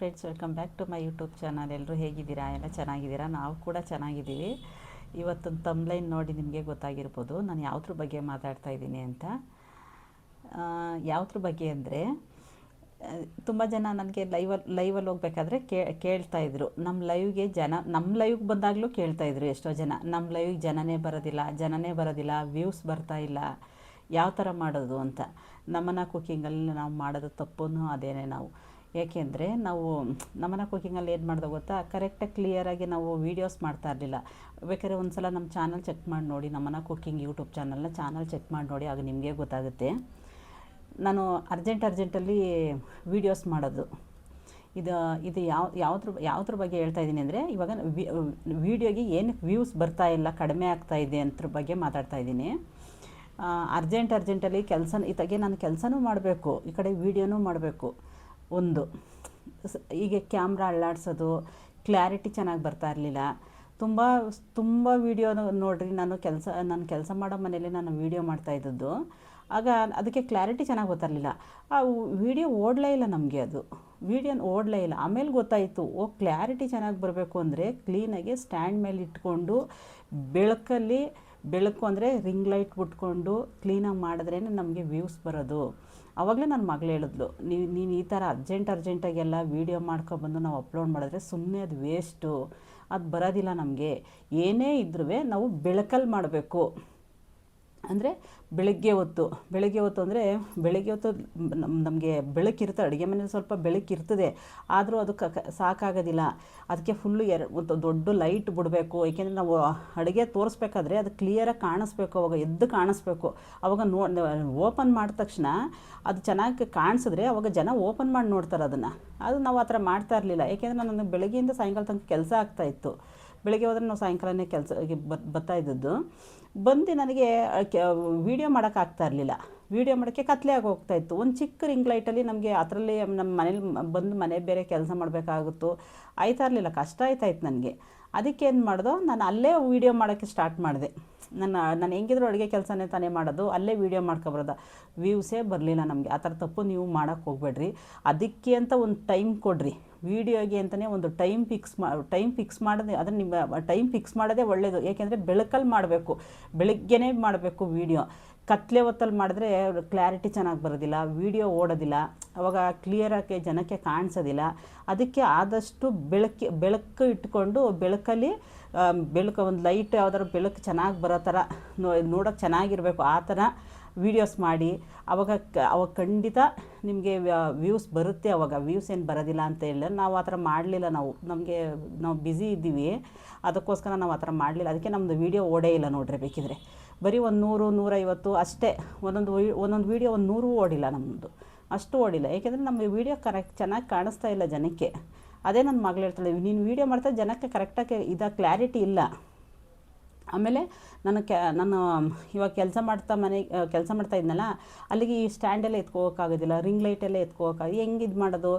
Friends welcome back to my YouTube channel ಎಲ್ಲರೂ ಹೇಗಿದ್ದೀರಾ? ಎಲ್ಲ ಚೆನ್ನಾಗಿದ್ದೀರಾ? ನಾವು ಕೂಡ ಚೆನ್ನಾಗಿದ್ದೀವಿ. ಇವತ್ತೊಂದು ತಮ್ಲೈನ್ ನೋಡಿ ನಿಮಗೆ ಗೊತ್ತಾಗಿರ್ಬೋದು. ನಾನು ಯಾವ್ದ್ರ ಬಗ್ಗೆ ಮಾತಾಡ್ತಾ ಇದ್ದೀನಿ ಅಂತ. ಯಾವ್ದ್ರ ಬಗ್ಗೆ ಅಂದರೆ ತುಂಬ ಜನ ನನಗೆ ಲೈವಲ್ಲಿ ಲೈವಲ್ಲಿ ಹೋಗ್ಬೇಕಾದ್ರೆ ಕೇ, ಕೇಳ್ತಾ ಇದ್ರು. ನಮ್ಮ ಲೈವ್ಗೆ ಜನ ನಮ್ಮ ಲೈವ್ಗೆ ಬಂದಾಗಲೂ ಕೇಳ್ತಾ ಇದ್ರು ಎಷ್ಟೋ ಜನ. ನಮ್ಮ ಲೈವ್ಗೆ ಜನನೇ ಬರೋದಿಲ್ಲ ಜನನೇ ಬರೋದಿಲ್ಲ ವ್ಯೂಸ್ ಬರ್ತಾ ಇಲ್ಲ. ಯಾವ ಥರ ಮಾಡೋದು ಅಂತ. ನಮ್ಮನ ಕುಕ್ಕಿಂಗಲ್ಲಿ ನಾವು ಮಾಡೋದು ತಪ್ಪು ಅದೇನೇ ನಾವು. ಏಕೆಂದರೆ ನಾವು ನಮ್ಮನ ಕುಕ್ಕಿಂಗಲ್ಲಿ ಏನು ಮಾಡ್ದೆ ಗೊತ್ತಾ? ಕರೆಕ್ಟಾಗಿ ಕ್ಲಿಯರಾಗಿ ನಾವು ವೀಡಿಯೋಸ್ ಮಾಡ್ತಾ ಇರಲಿಲ್ಲ. ಬೇಕಾದ್ರೆ ಒಂದು ಸಲ ನಮ್ಮ ಚಾನಲ್ ಚೆಕ್ ಮಾಡಿ ನೋಡಿ ನಮ್ಮನ ಕುಕ್ಕಿಂಗ್ ಯೂಟ್ಯೂಬ್ ಚಾನಲ್ನ ಚಾನಲ್ ಚೆಕ್ ಮಾಡಿ ನೋಡಿ, ಆಗ ನಿಮಗೆ ಗೊತ್ತಾಗುತ್ತೆ. ನಾನು ಅರ್ಜೆಂಟ್ ಅರ್ಜೆಂಟಲ್ಲಿ ವೀಡಿಯೋಸ್ ಮಾಡೋದು. ಇದು ಇದು ಯಾವ, ಯಾವುದ್ರ ಯಾವುದ್ರ ಬಗ್ಗೆ ಹೇಳ್ತಾ ಇದ್ದೀನಿ ಅಂದರೆ, ಇವಾಗ ವಿಡಿಯೋಗೆ ಏನಕ್ಕೆ ವ್ಯೂಸ್ ಬರ್ತಾ ಇಲ್ಲ, ಕಡಿಮೆ ಆಗ್ತಾ ಇದೆ ಅಂತ್ರ ಬಗ್ಗೆ ಮಾತಾಡ್ತಾ ಇದ್ದೀನಿ. ಅರ್ಜೆಂಟ್ ಅರ್ಜೆಂಟಲ್ಲಿ ಕೆಲಸ ಇತ್ತಾಗೆ ನಾನು ಕೆಲಸನೂ ಮಾಡಬೇಕು, ಈ ಕಡೆ ವೀಡಿಯೋನೂ ಮಾಡಬೇಕು. ಒಂದು. ಹೀಗೆ ಕ್ಯಾಮ್ರಾ ಅಳ್ಳಾಡ್ಸೋದು ಕ್ಲಾರಿಟಿ ಚೆನ್ನಾಗಿ ಬರ್ತಾ ಇರಲಿಲ್ಲ. ತುಂಬ ತುಂಬ ವೀಡಿಯೋ ನೋಡಿರಿ, ನಾನು ಕೆಲಸ ನಾನು ಕೆಲಸ ಮಾಡೋ ಮನೇಲಿ ನಾನು ವೀಡಿಯೋ ಮಾಡ್ತಾ ಇದ್ದದ್ದು. ಆಗ ಅದಕ್ಕೆ ಕ್ಲಾರಿಟಿ ಚೆನ್ನಾಗಿ ಗೊತ್ತಿರಲಿಲ್ಲ ಆ ವೀಡಿಯೋ ಓಡಲೇ ಇಲ್ಲ ನಮಗೆ ಅದು. ವೀಡಿಯೋ ಓಡಲೇ ಇಲ್ಲ. ಆಮೇಲೆ ಗೊತ್ತಾಯಿತು, ಓ, ಕ್ಲಾರಿಟಿ ಚೆನ್ನಾಗಿ ಬರಬೇಕು ಅಂದರೆ ಕ್ಲೀನಾಗಿ ಸ್ಟ್ಯಾಂಡ್ ಮೇಲೆ ಇಟ್ಕೊಂಡು, ಬೆಳಕಲ್ಲಿ, ಬೆಳಕು ಅಂದರೆ ರಿಂಗ್ ಲೈಟ್ ಬಿಟ್ಕೊಂಡು ಕ್ಲೀನಾಗಿ ಮಾಡಿದ್ರೇ ನಮಗೆ ವ್ಯೂಸ್ ಬರೋದು. ಆವಾಗಲೇ ನನ್ನ ಮಗಳು ಹೇಳಿದ್ಲು ನೀವು ನೀನು ಈ ಥರ ಅರ್ಜೆಂಟ್ ಅರ್ಜೆಂಟಾಗೆಲ್ಲ ವೀಡಿಯೋ ಮಾಡ್ಕೊಬಂದು ನಾವು ಅಪ್ಲೋಡ್ ಮಾಡಿದ್ರೆ ಸುಮ್ಮನೆ ಅದು ವೇಸ್ಟು ಅದು ಬರೋದಿಲ್ಲ ನಮಗೆ. ಏನೇ ಇದ್ರೂ ನಾವು ಬೆಳಕಲ್ಲಿ ಮಾಡಬೇಕು. ಅಂದರೆ ಬೆಳಗ್ಗೆ ಹೊತ್ತು ಬೆಳಗ್ಗೆ ಹೊತ್ತು ಅಂದರೆ ಬೆಳಗ್ಗೆ ಹೊತ್ತು ನಮಗೆ ಬೆಳಕಿರುತ್ತೆ, ಅಡುಗೆ ಮನೇಲಿ ಸ್ವಲ್ಪ ಬೆಳಕಿರ್ತದೆ, ಆದರೂ ಅದು ಕ ಸಾಕಾಗೋದಿಲ್ಲ. ಅದಕ್ಕೆ ಫುಲ್ಲು ಎರ, ಒಂದು ದೊಡ್ಡ ಲೈಟ್ ಬಿಡಬೇಕು, ಏಕೆಂದರೆ ನಾವು ಅಡುಗೆ ತೋರಿಸ್ಬೇಕಾದ್ರೆ ಅದು ಕ್ಲಿಯರಾಗಿ ಕಾಣಿಸ್ಬೇಕು, ಅವಾಗ ಎದ್ದು ಕಾಣಿಸ್ಬೇಕು. ಅವಾಗ ನೋ ಓಪನ್ ಮಾಡಿದ ತಕ್ಷಣ ಅದು ಚೆನ್ನಾಗಿ ಕಾಣಿಸಿದ್ರೆ ಅವಾಗ ಜನ ಓಪನ್ ಮಾಡಿ ನೋಡ್ತಾರೆ ಅದನ್ನು. ಅದು ನಾವು ಆ ಥರ ಮಾಡ್ತಾ ಇರಲಿಲ್ಲ. ಏಕೆಂದರೆ ನನಗೆ ಬೆಳಗ್ಗೆಯಿಂದ ಸಾಯಂಕಾಲ ತನಕ ಕೆಲಸ ಆಗ್ತಾಯಿತ್ತು ಬೆಳಗ್ಗೆ ಹೋದ್ರೆ ನಾವು ಸಾಯಂಕಾಲನೇ ಕೆಲಸ ಬರ್ತಾ ಇದ್ದದ್ದು. ಬಂದು ನನಗೆ ವೀಡಿಯೋ ಮಾಡೋಕ್ಕಾಗ್ತಾ ಇರಲಿಲ್ಲ. ವೀಡಿಯೋ ಮಾಡೋಕ್ಕೆ ಕತ್ಲೆ ಆಗಿ ಇತ್ತು. ಒಂದು ಚಿಕ್ಕ ರಿಂಗ್ ಲೈಟಲ್ಲಿ ನಮಗೆ ಅದರಲ್ಲಿ ನಮ್ಮ ಮನೇಲಿ ಬಂದು ಮನೆ ಬೇರೆ ಕೆಲಸ ಮಾಡಬೇಕಾಗುತ್ತೋ. ಆಯ್ತಾ ಇರಲಿಲ್ಲ. ಕಷ್ಟ ಆಯ್ತಾಯ್ತು ನನಗೆ. ಅದಕ್ಕೆ ಏನು ಮಾಡ್ದೋ, ನಾನು ಅಲ್ಲೇ ವೀಡಿಯೋ ಮಾಡೋಕ್ಕೆ ಸ್ಟಾರ್ಟ್ ಮಾಡಿದೆ. ನನ್ನ, ನಾನು ಹೆಂಗಿದ್ರು ಅಡುಗೆ ಕೆಲಸನೇ ತಾನೇ ಮಾಡೋದು. ಅಲ್ಲೇ ವೀಡಿಯೋ ಮಾಡ್ಕೊಬರೋದ. ವ್ಯೂಸೇ ಬರಲಿಲ್ಲ ನಮಗೆ. ಆ ಥರ ತಪ್ಪು ನೀವು ಮಾಡೋಕ್ಕೆ ಹೋಗಬೇಡ್ರಿ. ಅದಕ್ಕೆ ಅಂತ ಒಂದು ಟೈಮ್ ಕೊಡ್ರಿ. ವೀಡಿಯೋಗೆ ಅಂತಲೇ ಒಂದು ಟೈಮ್ ಫಿಕ್ಸ್ ಮಾ ಟೈಮ್ ಫಿಕ್ಸ್ ಮಾಡೋದೇ, ಅದನ್ನು ನಿಮ್ಮ ಟೈಮ್ ಫಿಕ್ಸ್ ಮಾಡೋದೇ ಒಳ್ಳೆಯದು ಏಕೆಂದರೆ ಬೆಳಕಲ್ಲಿ ಮಾಡಬೇಕು. ಬೆಳಗ್ಗೆನೇ ಮಾಡಬೇಕು ವೀಡಿಯೋ. ಕತ್ಲೆ ಹೊತ್ತಲ್ಲಿ ಮಾಡಿದ್ರೆ ಕ್ಲಾರಿಟಿ ಚೆನ್ನಾಗಿ ಬರೋದಿಲ್ಲ, ವೀಡಿಯೋ ಓಡೋದಿಲ್ಲ, ಅವಾಗ ಕ್ಲಿಯರಾಗಿ ಜನಕ್ಕೆ ಕಾಣಿಸೋದಿಲ್ಲ. ಅದಕ್ಕೆ ಆದಷ್ಟು ಬೆಳಕಿ, ಬೆಳಕು ಇಟ್ಕೊಂಡು ಬೆಳಕಲ್ಲಿ ಬೆಳಕು, ಒಂದು ಲೈಟ್ ಯಾವ್ದಾದ್ರು ಬೆಳಕು ಚೆನ್ನಾಗಿ ಬರೋ ಥರ ನೋಡೋಕೆ ಚೆನ್ನಾಗಿರಬೇಕು. ಆ ಥರ ವೀಡಿಯೋಸ್ ಮಾಡಿ, ಅವಾಗ ಕ, ಅವಾಗ ಖಂಡಿತ ನಿಮಗೆ ವ್ಯೂಸ್ ಬರುತ್ತೆ ಅವಾಗ. ವ್ಯೂಸ್ ಏನು ಬರೋದಿಲ್ಲ ಅಂತ ಹೇಳಿದ್ರೆ ನಾವು ಆ ಥರ ಮಾಡಲಿಲ್ಲ ನಾವು. ನಮಗೆ ನಾವು ಬ್ಯುಸಿ ಇದ್ದೀವಿ. ಅದಕ್ಕೋಸ್ಕರ ನಾವು ಆ ಥರ ಮಾಡಲಿಲ್ಲ. ಅದಕ್ಕೆ ನಮ್ಮದು ವೀಡಿಯೋ ಓಡೇ ಇಲ್ಲ ನೋಡ್ರಿ ಬೇಕಿದ್ರೆ. ಬರೀ ಒಂದು ನೂರು, ನೂರೈವತ್ತು ಅಷ್ಟೇ. ಒಂದೊಂದು ಒಂದೊಂದು ವೀಡಿಯೋ ಒಂದು ನೂರು ಓಡಿಲ್ಲ ನಮ್ಮದು ಅಷ್ಟು ಓಡಿಲ್ಲ. ಏಕೆಂದರೆ ನಮ್ಮ ವೀಡಿಯೋ ಕರೆಕ್ಟ್ ಚೆನ್ನಾಗಿ ಕಾಣಿಸ್ತಾ ಇಲ್ಲ ಜನಕ್ಕೆ. ಅದೇ ನನ್ನ ಮಗಳು ಹೇಳ್ತಾಳೆ, ನೀನು ವೀಡಿಯೋ ಮಾಡ್ತಾ ಜನಕ್ಕೆ ಕರೆಕ್ಟಾಗಿ ಇದ ಕ್ಲಾರಿಟಿ ಇಲ್ಲ. ಆಮೇಲೆ ನನ್ನ ಕ್ಯಾ ನಾನು ಇವಾಗ ಕೆಲಸ ಮಾಡ್ತಾ ಮನೆ, ಕೆಲಸ ಮಾಡ್ತಾ ಇದ್ನಲ್ಲ, ಅಲ್ಲಿಗೆ ಈ ಸ್ಟ್ಯಾಂಡೆಲ್ಲ ಎತ್ಕೋಕ್ಕಾಗೋದಿಲ್ಲ ರಿಂಗ್ ಲೈಟೆಲ್ಲ ಎತ್ಕೋಕ್ಕಾಗ ಹೆಂಗೆ ಇದು ಮಾಡೋದು?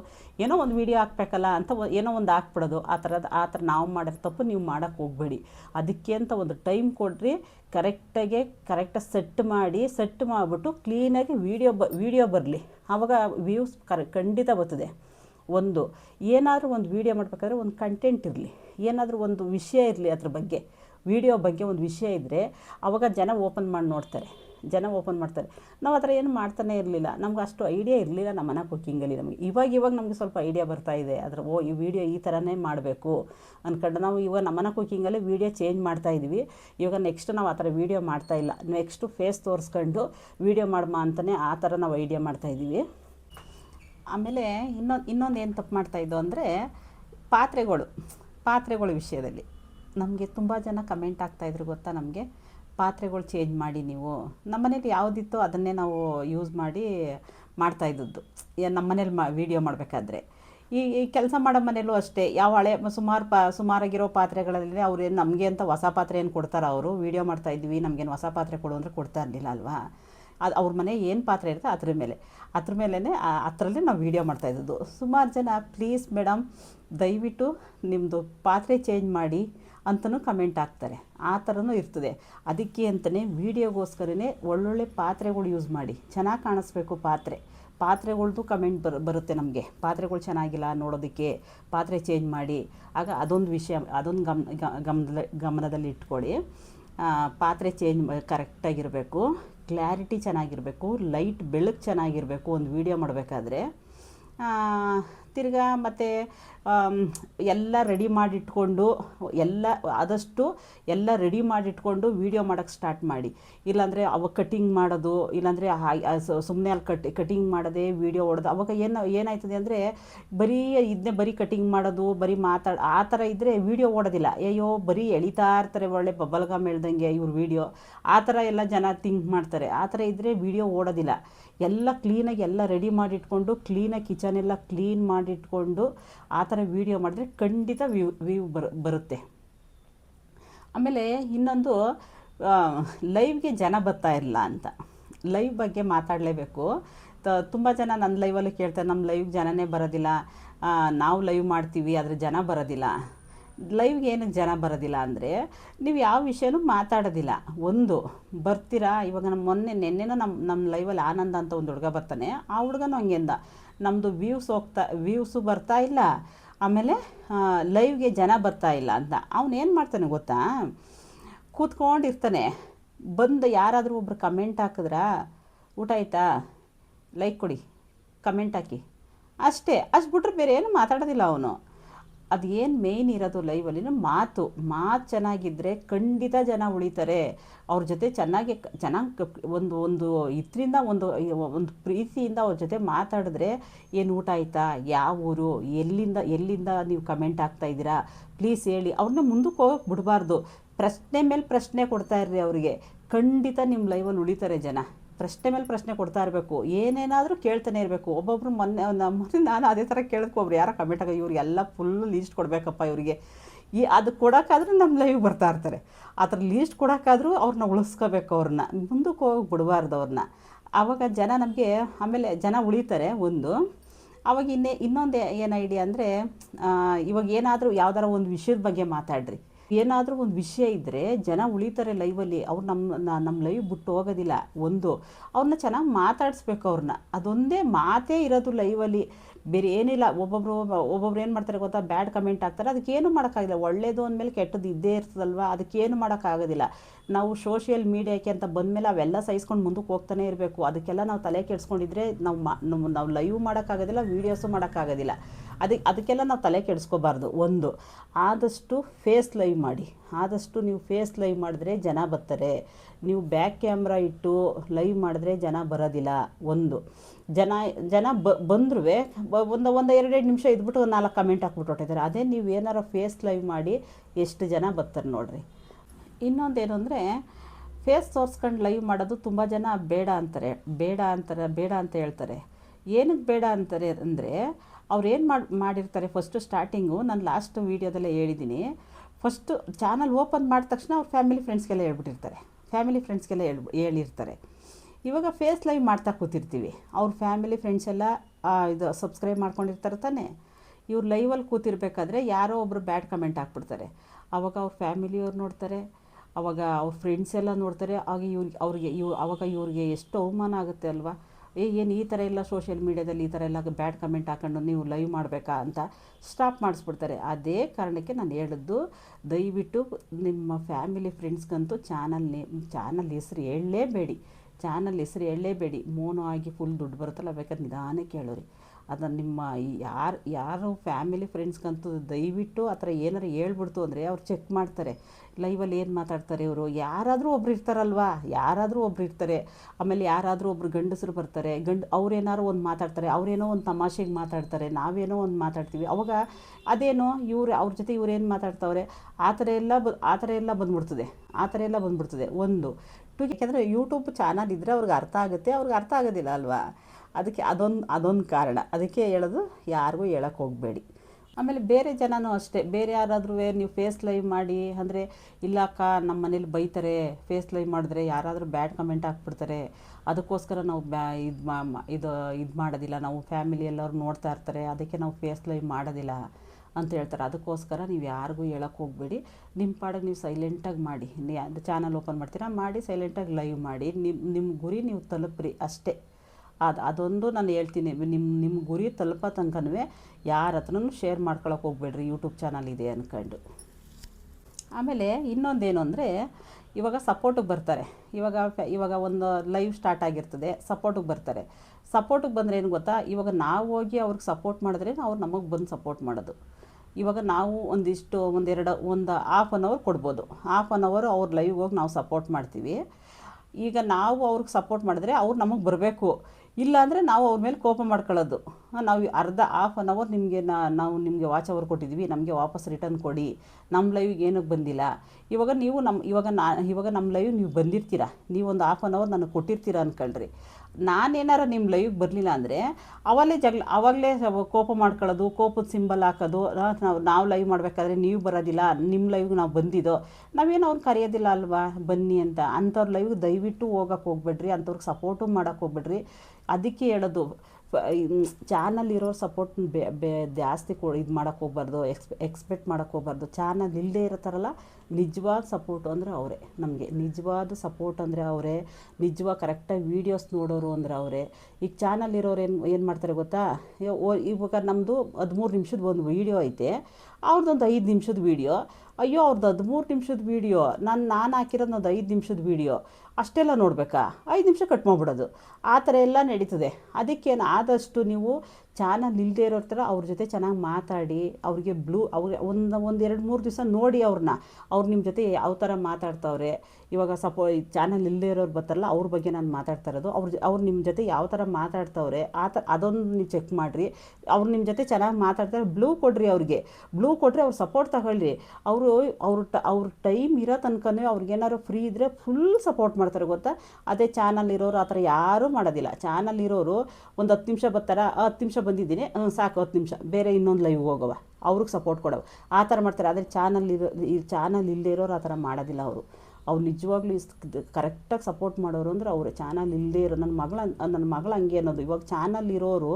ಏನೋ ಒಂದು ವೀಡಿಯೋ ಹಾಕ್ಬೇಕಲ್ಲ ಅಂತ ಏನೋ ಒಂದು ಹಾಕ್ಬಿಡೋದು. ಆ ಥರದ ಆ ಥರ ನಾವು ಮಾಡೋದು ತಪ್ಪು ನೀವು ಮಾಡೋಕ್ಕೆ ಹೋಗಬೇಡಿ. ಅದಕ್ಕೆ ಅಂತ ಒಂದು ಟೈಮ್ ಕೊಡ್ರಿ ಕರೆಕ್ಟಾಗಿ ಕರೆಕ್ಟಾಗಿ ಸೆಟ್ ಮಾಡಿ ಸೆಟ್ ಮಾಡಿಬಿಟ್ಟು ಕ್ಲೀನಾಗಿ ವೀಡಿಯೋ ಬ ವೀಡಿಯೋ ಬರಲಿ. ಆವಾಗ ವ್ಯೂಸ್ ಕರೆ ಖಂಡಿತ ಬರ್ತದೆ. ಒಂದು, ಏನಾದರೂ ಒಂದು ವೀಡಿಯೋ ಮಾಡಬೇಕಾದ್ರೆ ಒಂದು ಕಂಟೆಂಟ್ ಇರಲಿ. ಏನಾದರೂ ಒಂದು ವಿಷಯ ಇರಲಿ ಅದ್ರ ಬಗ್ಗೆ. ವೀಡಿಯೋ ಬಗ್ಗೆ ಒಂದು ವಿಷಯ ಇದ್ದರೆ ಅವಾಗ ಜನ ಓಪನ್ ಮಾಡಿ ನೋಡ್ತಾರೆ. ಜನ ಓಪನ್ ಮಾಡ್ತಾರೆ. ನಾವು ಆ ಥರ ಏನು ಮಾಡ್ತಾನೆ ಇರಲಿಲ್ಲ. ನಮ್ಗೆ ಅಷ್ಟು ಐಡಿಯಾ ಇರಲಿಲ್ಲ ನಮ್ಮ ಮನೆ ಕುಕ್ಕಿಂಗಲ್ಲಿ ನಮಗೆ. ಇವಾಗ ಇವಾಗ ನಮಗೆ ಸ್ವಲ್ಪ ಐಡಿಯಾ ಬರ್ತಾ ಇದೆ. ಅದರ, ಓ, ಈ ವಿಡಿಯೋ ಈ ಥರನೇ ಮಾಡಬೇಕು ಅಂದ್ಕೊಂಡು ನಾವು ಇವಾಗ ನಮ್ಮನೆ ಕುಕ್ಕಿಂಗಲ್ಲಿ ವೀಡಿಯೋ ಚೇಂಜ್ ಮಾಡ್ತಾ ಇದ್ವಿ. ಇವಾಗ ನೆಕ್ಸ್ಟ್ ನಾವು ಆ ಥರ ವೀಡಿಯೋ ಮಾಡ್ತಾ ಇಲ್ಲ. ನೆಕ್ಸ್ಟು ಫೇಸ್ ತೋರಿಸ್ಕೊಂಡು ವೀಡಿಯೋ ಮಾಡಮ್ಮ ಅಂತಲೇ ಆ ಥರ ನಾವು ಐಡಿಯಾ ಮಾಡ್ತಾ ಇದ್ದೀವಿ ಆಮೇಲೆ ಇನ್ನೊಂದು ಇನ್ನೊಂದು ಏನು ತಪ್ಪು ಮಾಡ್ತಾಯಿದ್ದು ಅಂದರೆ ಪಾತ್ರೆಗಳು. ಪಾತ್ರೆಗಳ ವಿಷಯದಲ್ಲಿ. ನಮಗೆ ತುಂಬ ಜನ ಕಮೆಂಟ್ ಆಗ್ತಾಯಿದ್ರು ಗೊತ್ತಾ ನಮಗೆ? ಪಾತ್ರೆಗಳು ಚೇಂಜ್ ಮಾಡಿ ನೀವು. ನಮ್ಮನೇಲಿ ಯಾವುದಿತ್ತು ಅದನ್ನೇ ನಾವು ಯೂಸ್ ಮಾಡಿ ಮಾಡ್ತಾಯಿದ್ದದ್ದು ನಮ್ಮನೇಲಿ ಮಾ ವೀಡಿಯೋ ಮಾಡಬೇಕಾದ್ರೆ. ಈ ಈ ಕೆಲಸ ಮಾಡೋ ಮನೇಲೂ ಅಷ್ಟೇ. ಯಾವ ಹಳೆ, ಸುಮಾರು ಪಾ, ಸುಮಾರಾಗಿರೋ ಪಾತ್ರೆಗಳಲ್ಲಿ ಅವ್ರು ಏನು ನಮಗೆ ಅಂತ ಹೊಸ ಪಾತ್ರೆ ಏನು ಕೊಡ್ತಾರೆ ಅವರು ವೀಡಿಯೋ ಮಾಡ್ತಾ ಇದ್ವಿ, ನಮಗೇನು ಹೊಸ ಪಾತ್ರೆ ಕೊಡು ಅಂದರೆ ಕೊಡ್ತಾ ಇರಲಿಲ್ಲ ಅಲ್ವಾ? ಅದು ಅವ್ರ ಮನೆ ಏನು ಪಾತ್ರೆ ಇರುತ್ತೆ ಅದ್ರ ಮೇಲೆ. ಅದ್ರ ಮೇಲೇ ಅದರಲ್ಲೇ ನಾವು ವೀಡಿಯೋ ಮಾಡ್ತಾ ಇದ್ದದ್ದು. ಸುಮಾರು ಜನ ಪ್ಲೀಸ್ ಮೇಡಮ್ ದಯವಿಟ್ಟು ನಿಮ್ಮದು ಪಾತ್ರೆ ಚೇಂಜ್ ಮಾಡಿ ಅಂತಲೂ ಕಮೆಂಟ್ ಹಾಕ್ತಾರೆ. ಆ ಥರನೂ ಇರ್ತದೆ. ಅದಕ್ಕೆ ಅಂತಲೇ ವೀಡಿಯೋಗೋಸ್ಕರನೇ ಒಳ್ಳೊಳ್ಳೆ ಪಾತ್ರೆಗಳು ಯೂಸ್ ಮಾಡಿ. ಚೆನ್ನಾಗಿ ಕಾಣಿಸ್ಬೇಕು ಪಾತ್ರೆ. ಪಾತ್ರೆಗಳದ್ದು ಕಮೆಂಟ್ ಬರ್, ಬರುತ್ತೆ ನಮಗೆ. ಪಾತ್ರೆಗಳು ಚೆನ್ನಾಗಿಲ್ಲ ನೋಡೋದಕ್ಕೆ ಪಾತ್ರೆ ಚೇಂಜ್ ಮಾಡಿ. ಆಗ ಅದೊಂದು ವಿಷಯ, ಅದೊಂದು ಗಮ್ ಗಮನದಲ್ಲಿ ಗಮನದಲ್ಲಿ ಇಟ್ಕೊಳ್ಳಿ. ಪಾತ್ರೆ ಚೇಂಜ್ ಕರೆಕ್ಟಾಗಿರಬೇಕು ಕ್ಲಾರಿಟಿ ಚೆನ್ನಾಗಿರಬೇಕು. ಲೈಟ್ ಬೆಳಕು ಚೆನ್ನಾಗಿರಬೇಕು. ಒಂದು ವೀಡಿಯೋ ಮಾಡಬೇಕಾದ್ರೆ. ತಿರ್ಗಾ ಮತ್ತು ಎಲ್ಲ ರೆಡಿ ಮಾಡಿಟ್ಕೊಂಡು, ಎಲ್ಲ, ಆದಷ್ಟು ಎಲ್ಲ ರೆಡಿ ಮಾಡಿಟ್ಕೊಂಡು ವೀಡಿಯೋ ಮಾಡೋಕ್ಕೆ ಸ್ಟಾರ್ಟ್ ಮಾಡಿ. ಇಲ್ಲಾಂದರೆ ಅವಾಗ ಕಟಿಂಗ್ ಮಾಡೋದು, ಇಲ್ಲಾಂದರೆ ಸುಮ್ಮನೆ ಅಲ್ಲಿ ಕಟ್ ಕಟಿಂಗ್ ಮಾಡೋದೇ ವೀಡಿಯೋ ಹೊಡೆದು ಅವಾಗ ಏನು, ಏನಾಯ್ತದೆ ಅಂದರೆ ಬರೀ ಇದನ್ನೇ ಬರೀ ಕಟಿಂಗ್ ಮಾಡೋದು, ಬರೀ ಮಾತಾಡ, ಆ ಥರ ಇದ್ದರೆ ವೀಡಿಯೋ ಓಡೋದಿಲ್ಲ. ಅಯ್ಯೋ, ಬರೀ ಎಳಿತಾ ಇರ್ತಾರೆ ಒಳ್ಳೆ ಬಬ್ಬಲ್ಗಾಮ್ ಹೇಳ್ದಂಗೆ ಇವ್ರ ವೀಡಿಯೋ ಆ ಥರ ಎಲ್ಲ ಜನ ಥಿಂಕ್ ಮಾಡ್ತಾರೆ. ಆ ಥರ ಇದ್ದರೆ ವೀಡಿಯೋ ಓಡೋದಿಲ್ಲ. ಎಲ್ಲ ಕ್ಲೀನಾಗಿ ಎಲ್ಲ ರೆಡಿ ಮಾಡಿಟ್ಕೊಂಡು ಕ್ಲೀನಾಗಿ ಕಿಚನ್ ಎಲ್ಲ ಕ್ಲೀನ್ ಮಾಡಿಟ್ಕೊಂಡು ಆ ಥರ ವೀಡಿಯೋ ಮಾಡಿದ್ರೆ ಖಂಡಿತ ವ್ಯೂ ವ್ಯೂ ಬರು, ಬರುತ್ತೆ. ಆಮೇಲೆ ಇನ್ನೊಂದು ಲೈವ್ಗೆ ಜನ ಬರ್ತಾ ಇಲ್ಲ ಅಂತ. ಲೈವ್ ಬಗ್ಗೆ ಮಾತಾಡಲೇಬೇಕು. ತುಂಬ ಜನ ನನ್ನ ಲೈವಲ್ಲಿ ಕೇಳ್ತಾರೆ ನಮ್ಮ ಲೈವ್ಗೆ ಜನನೇ ಬರೋದಿಲ್ಲ. ನಾವು ಲೈವ್ ಮಾಡ್ತೀವಿ, ಆದರೆ ಜನ ಬರೋದಿಲ್ಲ. ಲೈವ್ಗೆ ಏನಕ್ಕೆ ಜನ ಬರೋದಿಲ್ಲ ಅಂದರೆ ನೀವು ಯಾವ ವಿಷಯನೂ ಮಾತಾಡೋದಿಲ್ಲ. ಒಂದು, ಬರ್ತೀರಾ? ಇವಾಗ ನಮ್ಮ ಮೊನ್ನೆ, ನಿನ್ನೆನೂ ನಮ್ಮ ನಮ್ಮ ಲೈವಲ್ಲಿ ಆನಂದ ಅಂತ ಒಂದು ಹುಡುಗ ಬರ್ತಾನೆ. ಆ ಹುಡುಗನೂ ಹಂಗೆಂದ ನಮ್ಮದು ವ್ಯೂಸ್ ಹೋಗ್ತಾ ವ್ಯೂಸು ಬರ್ತಾ ಇಲ್ಲ. ಆಮೇಲೆ ಲೈವ್ಗೆ ಜನ ಬರ್ತಾ ಇಲ್ಲ ಅಂತ. ಅವನು ಏನು ಮಾಡ್ತಾನೆ ಗೊತ್ತಾ? ಕೂತ್ಕೊಂಡಿರ್ತಾನೆ. ಬಂದು ಯಾರಾದರೂ ಒಬ್ರು ಕಮೆಂಟ್ ಹಾಕಿದ್ರಾ? ಊಟ ಆಯ್ತಾ? ಲೈಕ್ ಕೊಡಿ. ಕಮೆಂಟ್ ಹಾಕಿ. ಅಷ್ಟೇ. ಅಷ್ಟು ಬಿಟ್ರೆ ಬೇರೆ ಏನು ಮಾತಾಡೋದಿಲ್ಲ ಅವನು. ಅದು ಏನು ಮೇಯ್ನ್ ಇರೋದು ಲೈವಲ್ಲಿ ಮಾತು. ಮಾತು ಚೆನ್ನಾಗಿದ್ದರೆ ಖಂಡಿತ ಜನ ಉಳಿತಾರೆ. ಅವ್ರ ಜೊತೆ ಚೆನ್ನಾಗಿ ಚೆನ್ನಾಗಿ ಒಂದು ಒಂದು ಇದರಿಂದ ಒಂದು ಒಂದು ಪ್ರೀತಿಯಿಂದ ಅವ್ರ ಜೊತೆ ಮಾತಾಡಿದ್ರೆ ಏನು ಊಟ ಆಯಿತಾ? ಯಾವ ಊರು? ಎಲ್ಲಿಂದ ಎಲ್ಲಿಂದ ನೀವು ಕಮೆಂಟ್ ಆಗ್ತಾ ಇದ್ದೀರಾ? ಪ್ಲೀಸ್ ಹೇಳಿ. ಅವ್ರನ್ನ ಮುಂದಕ್ಕೆ ಹೋಗೋಕೆ ಬಿಡಬಾರ್ದು. ಪ್ರಶ್ನೆ ಮೇಲೆ ಪ್ರಶ್ನೆ ಕೊಡ್ತಾ ಇರ್ರಿ ಅವರಿಗೆ. ಖಂಡಿತ ನಿಮ್ಮ ಲೈವಲ್ಲಿ ಉಳಿತಾರೆ ಜನ. ಪ್ರಶ್ನೆ ಮೇಲೆ ಪ್ರಶ್ನೆ ಕೊಡ್ತಾ ಇರಬೇಕು. ಏನೇನಾದರೂ ಕೇಳ್ತಾನೆ ಇರಬೇಕು. ಒಬ್ಬೊಬ್ರು ಮೊನ್ನೆ ನಮ್ಮ ನಾನು ಅದೇ ಥರ ಕೇಳಕ್ಕೆ ಒಬ್ರು ಯಾರೋ ಕಮೆಂಟ್ ಆಗ ಇವ್ರಿಗೆಲ್ಲ ಫುಲ್ ಲೀಸ್ಟ್ ಕೊಡಬೇಕಪ್ಪ ಇವರಿಗೆ. ಈ ಅದು ಕೊಡೋಕ್ಕಾದ್ರೂ ನಮ್ಮ ಲೈವ್ ಬರ್ತಾ ಇರ್ತಾರೆ. ಆ ಥರ ಲೀಸ್ಟ್ ಕೊಡೋಕ್ಕಾದ್ರೂ ಅವ್ರನ್ನ ಉಳಿಸ್ಕೋಬೇಕು ಅವ್ರನ್ನ. ಮುಂದಕ್ಕೆ ಹೋಗಿ ಬಿಡಬಾರ್ದು ಅವ್ರನ್ನ. ಆವಾಗ ಜನ ನಮಗೆ, ಆಮೇಲೆ ಜನ ಉಳಿತಾರೆ ಒಂದು. ಆವಾಗ ಇನ್ನೇ ಇನ್ನೊಂದು ಏನು ಐಡಿಯಾ ಅಂದರೆ ಇವಾಗ ಏನಾದರೂ ಯಾವ್ದಾರ ಒಂದು ವಿಷಯದ ಬಗ್ಗೆ ಮಾತಾಡ್ರಿ. ಏನಾದರೂ ಒಂದು ವಿಷಯ ಇದ್ದರೆ ಜನ ಉಳಿತಾರೆ ಲೈವಲ್ಲಿ ಅವ್ರು ನಮ್ಮ ನಮ್ಮ ಲೈವ್ ಬಿಟ್ಟು ಹೋಗೋದಿಲ್ಲ, ಒಂದು. ಅವ್ರನ್ನ ಚೆನ್ನಾಗಿ ಮಾತಾಡಿಸ್ಬೇಕು ಅವ್ರನ್ನ ಅದೊಂದೇ ಮಾತೇ ಇರೋದು ಲೈವಲ್ಲಿ ಬೇರೆ ಏನಿಲ್ಲ, ಒಬ್ಬೊಬ್ರು ಒಬ್ಬೊಬ್ರು ಏನು ಮಾಡ್ತಾರೆ ಗೊತ್ತಾ? ಬ್ಯಾಡ್ ಕಮೆಂಟ್ ಹಾಕ್ತಾರೆ. ಅದಕ್ಕೇನು ಮಾಡೋಕ್ಕಾಗಿಲ್ಲ. ಒಳ್ಳೇದು ಅಂದಮೇಲೆ ಕೆಟ್ಟದ್ದು ಇದ್ದೇ ಇರ್ತದಲ್ವ? ಅದಕ್ಕೇನು ಮಾಡೋಕ್ಕಾಗೋದಿಲ್ಲ. ನಾವು ಸೋಷಿಯಲ್ ಮೀಡಿಯಾಕ್ಕೆ ಅಂತ ಬಂದಮೇಲೆ ಅವೆಲ್ಲ ಸಹಿಸ್ಕೊಂಡು ಮುಂದಕ್ಕೆ ಹೋಗ್ತಾನೆ ಇರಬೇಕು. ಅದಕ್ಕೆಲ್ಲ ನಾವು ತಲೆ ಕೆಡಿಸ್ಕೊಂಡಿದ್ರೆ ನಾವು ಮಾ ನಾವು- ಲೈವ್ ಮಾಡೋಕ್ಕಾಗೋದಿಲ್ಲ ವೀಡಿಯೋಸು ಮಾಡೋಕ್ಕಾಗೋದಿಲ್ಲ. ಅದಕ್ಕೆ ಅದಕ್ಕೆಲ್ಲ ನಾವು ತಲೆ ಕೆಡಿಸ್ಕೋಬಾರ್ದು, ಒಂದು. ಆದಷ್ಟು ಫೇಸ್ ಲೈವ್ ಮಾಡಿ. ಆದಷ್ಟು ನೀವು ಫೇಸ್ ಲೈವ್ ಮಾಡಿದ್ರೆ ಜನ ಬರ್ತಾರೆ. ನೀವು ಬ್ಯಾಕ್ ಕ್ಯಾಮ್ರಾ ಇಟ್ಟು ಲೈವ್ ಮಾಡಿದ್ರೆ ಜನ ಬರೋದಿಲ್ಲ, ಒಂದು. ಜನ ಜನ ಬ ಬಂದ್ರೂ ಒಂದು ಒಂದು ಎರಡೆರಡು ನಿಮಿಷ ಇದ್ಬಿಟ್ಟು ಒಂದು ನಾಲ್ಕು ಕಮೆಂಟ್ ಹಾಕ್ಬಿಟ್ಟು ಹೊಟ್ಟಿದ್ದಾರೆ ಅದೇ ನೀವು ಏನಾರ ಫೇಸ್ ಲೈವ್ ಮಾಡಿ ಎಷ್ಟು ಜನ ಬರ್ತಾರೆ ನೋಡಿರಿ. ಇನ್ನೊಂದೇನು ಅಂದರೆ ಫೇಸ್ ತೋರಿಸ್ಕೊಂಡು ಲೈವ್ ಮಾಡೋದು ತುಂಬ ಜನ ಬೇಡ ಅಂತಾರೆ. ಬೇಡ ಅಂತಾರೆ, ಬೇಡ ಅಂತ ಹೇಳ್ತಾರೆ. ಏನಕ್ಕೆ ಬೇಡ ಅಂತಾರೆ ಅಂದರೆ ಅವ್ರು ಏನು ಮಾಡಿ ಮಾಡಿರ್ತಾರೆ ಫಸ್ಟು ಸ್ಟಾರ್ಟಿಂಗು, ನಾನು ಲಾಸ್ಟ್ ವೀಡಿಯೋದಲ್ಲೇ ಹೇಳಿದ್ದೀನಿ. ಫಸ್ಟು ಚಾನಲ್ ಓಪನ್ ಮಾಡಿದ ತಕ್ಷಣ ಅವ್ರ ಫ್ಯಾಮಿಲಿ ಫ್ರೆಂಡ್ಸ್ಗೆಲ್ಲ ಹೇಳ್ಬಿಟ್ಟಿರ್ತಾರೆ. ಫ್ಯಾಮಿಲಿ ಫ್ರೆಂಡ್ಸ್ಗೆಲ್ಲ ಹೇಳ್ ಹೇಳಿರ್ತಾರೆ. ಇವಾಗ ಫೇಸ್ ಲೈವ್ ಮಾಡ್ತಾ ಕೂತಿರ್ತೀವಿ. ಅವ್ರ ಫ್ಯಾಮಿಲಿ ಫ್ರೆಂಡ್ಸ್ ಎಲ್ಲ ಇದು ಸಬ್ಸ್ಕ್ರೈಬ್ ಮಾಡ್ಕೊಂಡಿರ್ತಾರೆ ತಾನೇ. ಇವ್ರು ಲೈವಲ್ಲಿ ಕೂತಿರ್ಬೇಕಾದ್ರೆ ಯಾರೋ ಒಬ್ಬರು ಬ್ಯಾಡ್ ಕಮೆಂಟ್ ಹಾಕ್ಬಿಡ್ತಾರೆ. ಆವಾಗ ಅವ್ರ ಫ್ಯಾಮಿಲಿಯವ್ರು ನೋಡ್ತಾರೆ. ಆವಾಗ ಅವ್ರ ಫ್ರೆಂಡ್ಸ್ ಎಲ್ಲ ನೋಡ್ತಾರೆ. ಆಗ ಇವ್ರಿಗೆ ಅವ್ರಿಗೆ ಇವ್ ಆವಾಗ ಇವ್ರಿಗೆ ಎಷ್ಟು ಅವಮಾನ ಆಗುತ್ತೆ ಅಲ್ವಾ? ಏ, ಏನು ಈ ಥರ ಎಲ್ಲ ಸೋಷಿಯಲ್ ಮೀಡ್ಯಾದಲ್ಲಿ ಈ ಥರ ಎಲ್ಲ ಬ್ಯಾಡ್ ಕಮೆಂಟ್ ಹಾಕೊಂಡು ನೀವು ಲೈವ್ ಮಾಡಬೇಕಾ ಅಂತ ಸ್ಟಾಪ್ ಮಾಡಿಸ್ಬಿಡ್ತಾರೆ. ಅದೇ ಕಾರಣಕ್ಕೆ ನಾನು ಹೇಳಿದ್ದು ದಯವಿಟ್ಟು ನಿಮ್ಮ ಫ್ಯಾಮಿಲಿ ಫ್ರೆಂಡ್ಸ್ಗಂತೂ ಚಾನಲ್ ನೇ ಚಾನಲ್ ಹೆಸ್ರು ಹೇಳಲೇಬೇಡಿ. ಚಾನಲ್ ಹೆಸ್ರು ಹೇಳಲೇಬೇಡಿ. ಮೋನೋ ಆಗಿ ಫುಲ್ ದುಡ್ಡು ಬರುತ್ತಲ್ಲ, ಬೇಕಾದ್ರೆ ನಿಧಾನಕ್ಕೆ ಹೇಳೋರಿ. ಅದನ್ನು ನಿಮ್ಮ ಯಾರು ಯಾರು ಫ್ಯಾಮಿಲಿ ಫ್ರೆಂಡ್ಸ್ಗಂತೂ ದಯವಿಟ್ಟು ಆ ಥರ ಏನಾರು ಹೇಳ್ಬಿಡ್ತು ಅಂದರೆ ಅವ್ರು ಚೆಕ್ ಮಾಡ್ತಾರೆ. ಲೈವಲ್ಲಿ ಏನು ಮಾತಾಡ್ತಾರೆ ಇವರು? ಯಾರಾದರೂ ಒಬ್ರು ಇರ್ತಾರಲ್ವಾ? ಯಾರಾದರೂ ಒಬ್ರು ಇರ್ತಾರೆ. ಆಮೇಲೆ ಯಾರಾದರೂ ಒಬ್ರು ಗಂಡಸರು ಬರ್ತಾರೆ. ಗಂಡು ಅವ್ರೇನಾದ್ರು ಒಂದು ಮಾತಾಡ್ತಾರೆ. ಅವರೇನೋ ಒಂದು ತಮಾಷೆಗೆ ಮಾತಾಡ್ತಾರೆ. ನಾವೇನೋ ಒಂದು ಮಾತಾಡ್ತೀವಿ. ಅವಾಗ ಅದೇನೋ ಇವರು, ಅವ್ರ ಜೊತೆ ಇವ್ರೇನು ಮಾತಾಡ್ತಾವ್ರೆ? ಆ ಥರ ಎಲ್ಲ ಬ, ಆ ಥರ ಎಲ್ಲ ಬಂದ್ಬಿಡ್ತದೆ. ಆ ಥರ ಎಲ್ಲ ಬಂದ್ಬಿಡ್ತದೆ. ಒಂದು ಟು ಯಾಕೆಂದರೆ ಯೂಟ್ಯೂಬ್ ಚಾನಲ್ ಇದ್ದರೆ ಅವ್ರಿಗೆ ಅರ್ಥ ಆಗುತ್ತೆ. ಅವ್ರಿಗೆ ಅರ್ಥ ಆಗೋದಿಲ್ಲ ಅಲ್ವಾ? ಅದಕ್ಕೆ ಅದೊಂದು ಅದೊಂದು ಕಾರಣ. ಅದಕ್ಕೆ ಹೇಳೋದು ಯಾರಿಗೂ ಹೇಳಕ್ಕೆ ಹೋಗಬೇಡಿ. ಆಮೇಲೆ ಬೇರೆ ಜನನೂ ಅಷ್ಟೇ. ಬೇರೆ ಯಾರಾದರೂ ನೀವು ಫೇಸ್ ಲೈವ್ ಮಾಡಿ, ಅಂದರೆ ಇಲ್ಲ ಅಕ್ಕ ನಮ್ಮ ಮನೇಲಿ ಬೈತಾರೆ. ಫೇಸ್ ಲೈವ್ ಮಾಡಿದ್ರೆ ಯಾರಾದರೂ ಬ್ಯಾಡ್ ಕಮೆಂಟ್ ಹಾಕ್ಬಿಡ್ತಾರೆ. ಅದಕ್ಕೋಸ್ಕರ ನಾವು ಬ್ಯಾ, ಇದು ಮಾ ಇದು ಇದು ಮಾಡೋದಿಲ್ಲ. ನಾವು ಫ್ಯಾಮಿಲಿ ಎಲ್ಲರೂ ನೋಡ್ತಾ ಇರ್ತಾರೆ. ಅದಕ್ಕೆ ನಾವು ಫೇಸ್ ಲೈವ್ ಮಾಡೋದಿಲ್ಲ ಅಂತ ಹೇಳ್ತಾರೆ. ಅದಕ್ಕೋಸ್ಕರ ನೀವು ಯಾರಿಗೂ ಹೇಳೋಕೆ ಹೋಗಬೇಡಿ. ನಿಮ್ಮ ಪಾಡಿಗೆ ನೀವು ಸೈಲೆಂಟಾಗಿ ಮಾಡಿ. ಚಾನಲ್ ಓಪನ್ ಮಾಡ್ತೀರಾ? ಮಾಡಿ ಸೈಲೆಂಟಾಗಿ ಲೈವ್ ಮಾಡಿ. ನಿಮ್ಮ ನಿಮ್ಮ ಗುರಿ ನೀವು ತಲುಪ್ರಿ ಅಷ್ಟೇ. ಅದು ಅದೊಂದು ನಾನು ಹೇಳ್ತೀನಿ. ನಿಮ್ಮ ನಿಮ್ಮ ಗುರಿ ತಲುಪೋ ತನಕನೂ ಯಾರ ಹತ್ರನೂ ಶೇರ್ ಮಾಡ್ಕೊಳಕ್ಕೆ ಹೋಗ್ಬೇಡ್ರಿ ಯೂಟ್ಯೂಬ್ ಚಾನಲ್ ಇದೆ ಅಂದ್ಕೊಂಡು ಆಮೇಲೆ ಇನ್ನೊಂದೇನು ಅಂದರೆ, ಇವಾಗ ಸಪೋರ್ಟಿಗೆ ಬರ್ತಾರೆ. ಇವಾಗ ಇವಾಗ ಒಂದು ಲೈವ್ ಸ್ಟಾರ್ಟ್ ಆಗಿರ್ತದೆ ಸಪೋರ್ಟಿಗೆ ಬರ್ತಾರೆ. ಸಪೋರ್ಟಿಗೆ ಬಂದರೆ ಏನು ಗೊತ್ತಾ? ಇವಾಗ ನಾವು ಹೋಗಿ ಅವ್ರಿಗೆ ಸಪೋರ್ಟ್ ಮಾಡಿದ್ರೆ ಅವ್ರು ನಮಗೆ ಬಂದು ಸಪೋರ್ಟ್ ಮಾಡೋದು. ಇವಾಗ ನಾವು ಒಂದಿಷ್ಟು, ಒಂದೆರಡು, ಒಂದು ಹಾಫ್ ಆನ್ ಅವರ್ ಕೊಡ್ಬೋದು. ಹಾಫ್ ಆನ್ ಅವರ್ ಅವ್ರ ಲೈವ್ ಹೋಗಿ ನಾವು ಸಪೋರ್ಟ್ ಮಾಡ್ತೀವಿ. ಈಗ ನಾವು ಅವ್ರಿಗೆ ಸಪೋರ್ಟ್ ಮಾಡಿದ್ರೆ ಅವ್ರು ನಮಗೆ ಬರಬೇಕು. ಇಲ್ಲಾಂದರೆ ನಾವು ಅವ್ರ ಮೇಲೆ ಕೋಪ ಮಾಡ್ಕೊಳ್ಳೋದು. ನಾವು ಅರ್ಧ ಹಾಫ್ ಆನ್ ಅವರ್ ನಿಮಗೆ ನಾವು ನಿಮಗೆ ವಾಚ್ ಅವರ್ ಕೊಟ್ಟಿದ್ವಿ, ನಮಗೆ ವಾಪಸ್ ರಿಟರ್ನ್ ಕೊಡಿ. ನಮ್ಮ ಲೈವಿಗೆ ಏನಕ್ಕೆ ಬಂದಿಲ್ಲ. ಇವಾಗ ನೀವು ನಮ್ಮ ಇವಾಗ ನಾ, ಇವಾಗ ನಮ್ಮ ಲೈವ್ ನೀವು ಬಂದಿರ್ತೀರ? ನೀವು ಒಂದು ಹಾಫ್ ಆನ್ ಅವರ್ ನನಗೆ ಕೊಟ್ಟಿರ್ತೀರ ಅಂದ್ಕೊಳ್ರಿ ನಾನೇನಾರ ನಿಮ್ಮ ಲೈವ್ಗೆ ಬರಲಿಲ್ಲ ಅಂದರೆ ಅವಲ್ಲೇ ಜಗಳ ಅವಾಗಲೇ ಕೋಪ ಮಾಡ್ಕೊಳ್ಳೋದು, ಕೋಪದ ಸಿಂಬಲ್ ಹಾಕೋದು ನಾವು ನಾವು ಲೈವ್ ಮಾಡಬೇಕಾದ್ರೆ ನೀವು ಬರೋದಿಲ್ಲ ನಿಮ್ಮ ಲೈವ್ಗೆ ನಾವು ಬಂದಿದ್ದೋ. ನಾವೇನು ಅವ್ರು ಕರೆಯೋದಿಲ್ಲ ಅಲ್ವಾ? ಬನ್ನಿ ಅಂತ. ಅಂಥವ್ರ ಲೈವ್ಗೆ ದಯವಿಟ್ಟು ಹೋಗಕ್ಕೆ ಹೋಗ್ಬೇಡ್ರಿ, ಅಂಥವ್ರಿಗೆ ಸಪೋರ್ಟು ಮಾಡೋಕ್ಕೆ ಹೋಗ್ಬೇಡ್ರಿ. ಅದಕ್ಕೆ ಹೇಳೋದು ಚಾನಲ್ ಇರೋ ಸಪೋರ್ಟ್ ಬೆ ಬೆ, ಜಾಸ್ತಿ ಕೊ, ಇದು ಮಾಡೋಕ್ಕೆ ಹೋಗ್ಬಾರ್ದು, ಎಕ್ಸ್ ಎಕ್ಸ್ಪೆಕ್ಟ್ ಮಾಡೋಕ್ಕೆ ಹೋಗ್ಬಾರ್ದು. ಚಾನಲ್ ಇಲ್ಲದೆ ಇರ್ತಾರಲ್ಲ ನಿಜವಾದ ಸಪೋರ್ಟ್ ಅಂದರೆ ಅವರೇ, ನಮಗೆ. ನಿಜವಾದ ಸಪೋರ್ಟ್ ಅಂದರೆ ಅವರೇ, ನಿಜವಾಗ ಕರೆಕ್ಟಾಗಿ ವೀಡಿಯೋಸ್ ನೋಡೋರು ಅಂದರೆ ಅವರೇ. ಈಗ ಚಾನಲ್ ಇರೋರು ಏನು ಏನು ಮಾಡ್ತಾರೆ ಗೊತ್ತಾ? ಇವಾಗ ನಮ್ಮದು ಹದಿಮೂರು ನಿಮಿಷದ ಒಂದು ವೀಡಿಯೋ ಐತೆ. ಅವ್ರದ್ದೊಂದು ಐದು ನಿಮಿಷದ ವೀಡಿಯೋ ಅಯ್ಯೋ ಅವ್ರದ್ದು ಹದಿಮೂರು ನಿಮಿಷದ ವೀಡಿಯೋ ನಾನು ನಾನು ಹಾಕಿರೋದು ಒಂದು ಐದು ನಿಮಿಷದ ವೀಡಿಯೋ ಅಷ್ಟೆಲ್ಲ ನೋಡಬೇಕಾ? ಐದು ನಿಮಿಷ ಕಟ್ ಮಾಡಿಬಿಡೋದು. ಆ ಥರ ಎಲ್ಲ ನಡೀತದೆ. ಅದಕ್ಕೇನು ಆದಷ್ಟು ನೀವು ಚಾನಲ್ ಇಲ್ಲದೆ ಇರೋ ಥರ ಅವ್ರ ಜೊತೆ ಚೆನ್ನಾಗಿ ಮಾತಾಡಿ, ಅವ್ರಿಗೆ ಬ್ಲೂ ಅವ್ರಿಗೆ ಒಂದು ಒಂದು ಎರಡು, ಮೂರು ದಿವಸ ನೋಡಿ ಅವ್ರನ್ನ ಅವ್ರು ನಿಮ್ಮ ಜೊತೆ ಯಾವ ಥರ ಮಾತಾಡ್ತವ್ರೆ. ಇವಾಗ ಸಪೋ ಚಾನಲ್ ಇಲ್ಲದೆ ಇರೋರು ಬರ್ತಾರಲ್ಲ ಅವ್ರ ಬಗ್ಗೆ ನಾನು ಮಾತಾಡ್ತಾ ಇರೋದು. ಅವ್ರ ಅವ್ರು ನಿಮ್ಮ ಜೊತೆ ಯಾವ ಥರ ಮಾತಾಡ್ತವ್ರೆ, ಆ ಥರ ಅದೊಂದು ನೀವು ಚೆಕ್ ಮಾಡಿರಿ. ಅವ್ರು ನಿಮ್ಮ ಜೊತೆ ಚೆನ್ನಾಗಿ ಮಾತಾಡ್ತಾರೆ, ಬ್ಲೂ ಕೊಡಿರಿ ಅವ್ರಿಗೆ. ಬ್ಲೂ ಕೊಟ್ಟರೆ ಅವ್ರು ಸಪೋರ್ಟ್ ತಗೊಳ್ಳಿ. ಅವರು, ಅವ್ರ ಟ, ಅವ್ರ ಟೈಮ್ ಇರೋ ತನಕನೂ ಅವ್ರಿಗೇನಾದ್ರು ಫ್ರೀ ಇದ್ದರೆ ಫುಲ್ ಸಪೋರ್ಟ್ ಮಾಡ್ತಾರೆ ಗೊತ್ತಾ? ಅದೇ ಚಾನಲ್ ಇರೋರು ಆ ಥರ ಯಾರೂ ಮಾಡೋದಿಲ್ಲ. ಚಾನಲ್ ಇರೋರು ಒಂದು ಹತ್ತು ನಿಮಿಷ ಬರ್ತಾರ, ಹತ್ತು ನಿಮಿಷ ಬಂದಿದ್ದೀನಿ. ಸಾಕು, ಹತ್ತು ನಿಮಿಷ. ಬೇರೆ ಇನ್ನೊಂದು ಲೈವ್ ಹೋಗವ ಅವ್ರಿಗೆ ಸಪೋರ್ಟ್ ಕೊಡವ ಆ ಥರ ಮಾಡ್ತಾರೆ. ಆದರೆ ಚಾನಲ್ ಇರೋ ಈ ಚಾನಲ್ ಇಲ್ಲದೆ ಇರೋರು ಆ ಥರ ಮಾಡೋದಿಲ್ಲ ಅವರು. ಅವ್ರು ನಿಜವಾಗ್ಲೂ ಕರೆಕ್ಟಾಗಿ ಸಪೋರ್ಟ್ ಮಾಡೋರು ಅಂದ್ರೆ ಅವರು ಚಾನಲ್ ಇಲ್ಲದೇ ಇರೋ ನನ್ನ ಮಗಳ ನನ್ನ ಮಗಳು ಹಂಗೆ ಅನ್ನೋದು. ಇವಾಗ ಚಾನಲ್ ಇರೋರು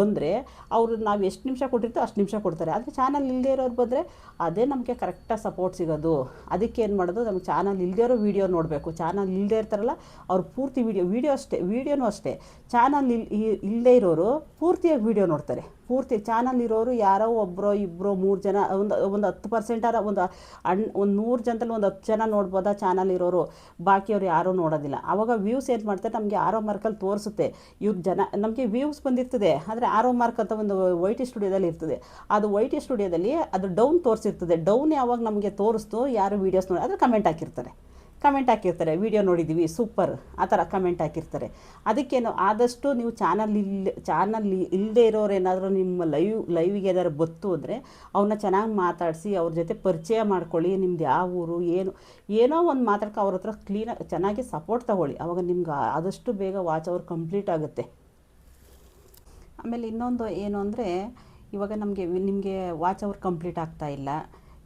ಬಂದರೆ ಅವರು ನಾವು ಎಷ್ಟು ನಿಮಿಷ ಕೊಟ್ಟಿರ್ತೀವಿ ಅಷ್ಟು ನಿಮಿಷ ಕೊಡ್ತಾರೆ. ಆದರೆ ಚಾನಲ್ ಇಲ್ಲದೇ ಇರೋರು ಬಂದರೆ ಅದೇ ನಮಗೆ ಕರೆಕ್ಟಾಗಿ ಸಪೋರ್ಟ್ ಸಿಗೋದು. ಅದಕ್ಕೆ ಏನು ಮಾಡೋದು? ನಮ್ಗೆ ಚಾನಲ್ ಇಲ್ಲದೇ ಇರೋ ವೀಡಿಯೋ ನೋಡಬೇಕು. ಚಾನಲ್ ಇಲ್ಲದೇ ಇರ್ತಾರಲ್ಲ, ಅವ್ರು ಪೂರ್ತಿ ವೀಡಿಯೋ ವೀಡಿಯೋ ಅಷ್ಟೇ, ವೀಡಿಯೋನೂ ಅಷ್ಟೇ. ಚಾನಲ್ ಇಲ್ಲಿ ಇಲ್ಲದೇ ಇರೋರು ಪೂರ್ತಿಯಾಗಿ ವೀಡಿಯೋ ನೋಡ್ತಾರೆ. ಪೂರ್ತಿ ಚಾನಲ್ ಇರೋರು ಯಾರೋ ಒಬ್ಬರೋ ಇಬ್ಬರು ಮೂರು ಜನ, ಒಂದು ಒಂದು ಹತ್ತು ಪರ್ಸೆಂಟಾರ ಒಂದು ಅಣ್ಣ ಒಂದು ನೂರು ಜನದಲ್ಲಿ ಒಂದು ಹತ್ತು ಜನ ನೋಡ್ಬೋದಾ ಚಾನಲ್ ಇರೋರು ಬಾಕಿಯವ್ರು ಯಾರೂ ನೋಡೋದಿಲ್ಲ. ಆವಾಗ ವ್ಯೂಸ್ ಏನು ಮಾಡ್ತಾರೆ, ನಮಗೆ ಆರೋ ಮಾರ್ಕಲ್ಲಿ ತೋರಿಸುತ್ತೆ. ಇವ್ರ ಜನ, ನಮಗೆ ವ್ಯೂಸ್ ಬಂದಿರ್ತದೆ. ಆದರೆ ಆರೋ ಮಾರ್ಕ್ ಅಂತ ಒಂದು ವೈ ಟಿ ಸ್ಟುಡಿಯೋದಲ್ಲಿ ಇರ್ತದೆ. ಅದು ವೈ ಟಿ ಸ್ಟುಡಿಯೋದಲ್ಲಿ ಅದು ಡೌನ್ ತೋರಿಸಿರ್ತದೆ. ಡೌನ್ ಯಾವಾಗ ನಮಗೆ ತೋರಿಸ್ತು ಯಾರು ವೀಡಿಯೋಸ್ ನೋಡಿ ಅದ್ರ ಕಮೆಂಟ್ ಹಾಕಿರ್ತಾರೆ. ಕಮೆಂಟ್ ಹಾಕಿರ್ತಾರೆ. ವಿಡಿಯೋ ನೋಡಿದ್ದೀವಿ ಸೂಪರ್ ಆ ಥರ ಕಮೆಂಟ್ ಹಾಕಿರ್ತಾರೆ. ಅದಕ್ಕೇನು, ಆದಷ್ಟು ನೀವು ಚಾನಲ್ ಇಲ್ಲ ಚಾನಲ್ ಇಲ್ಲದೆ ಇರೋರು ಏನಾದರೂ ನಿಮ್ಮ ಲೈವ್ ಲೈವಿಗೆ ಏನಾದ್ರು ಬತ್ತು ಅಂದರೆ ಅವ್ರನ್ನ ಚೆನ್ನಾಗಿ ಮಾತಾಡಿಸಿ, ಅವ್ರ ಜೊತೆ ಪರಿಚಯ ಮಾಡ್ಕೊಳ್ಳಿ, ನಿಮ್ದು ಯಾವ ಊರು, ಏನು, ಏನೋ ಒಂದು ಮಾತಾಡ್ಕೊ ಅವ್ರ ಹತ್ರ ಕ್ಲೀನಾಗಿ ಚೆನ್ನಾಗಿ ಸಪೋರ್ಟ್ ತಗೊಳ್ಳಿ. ಅವಾಗ ನಿಮ್ಗೆ ಆದಷ್ಟು ಬೇಗ ವಾಚ್ ಅವ್ರು ಕಂಪ್ಲೀಟ್ ಆಗುತ್ತೆ. ಆಮೇಲೆ ಇನ್ನೊಂದು ಏನು ಅಂದರೆ, ಇವಾಗ ನಮಗೆ, ನಿಮಗೆ ವಾಚ್ ಅವರ್ ಕಂಪ್ಲೀಟ್ ಆಗ್ತಾ ಇಲ್ಲ.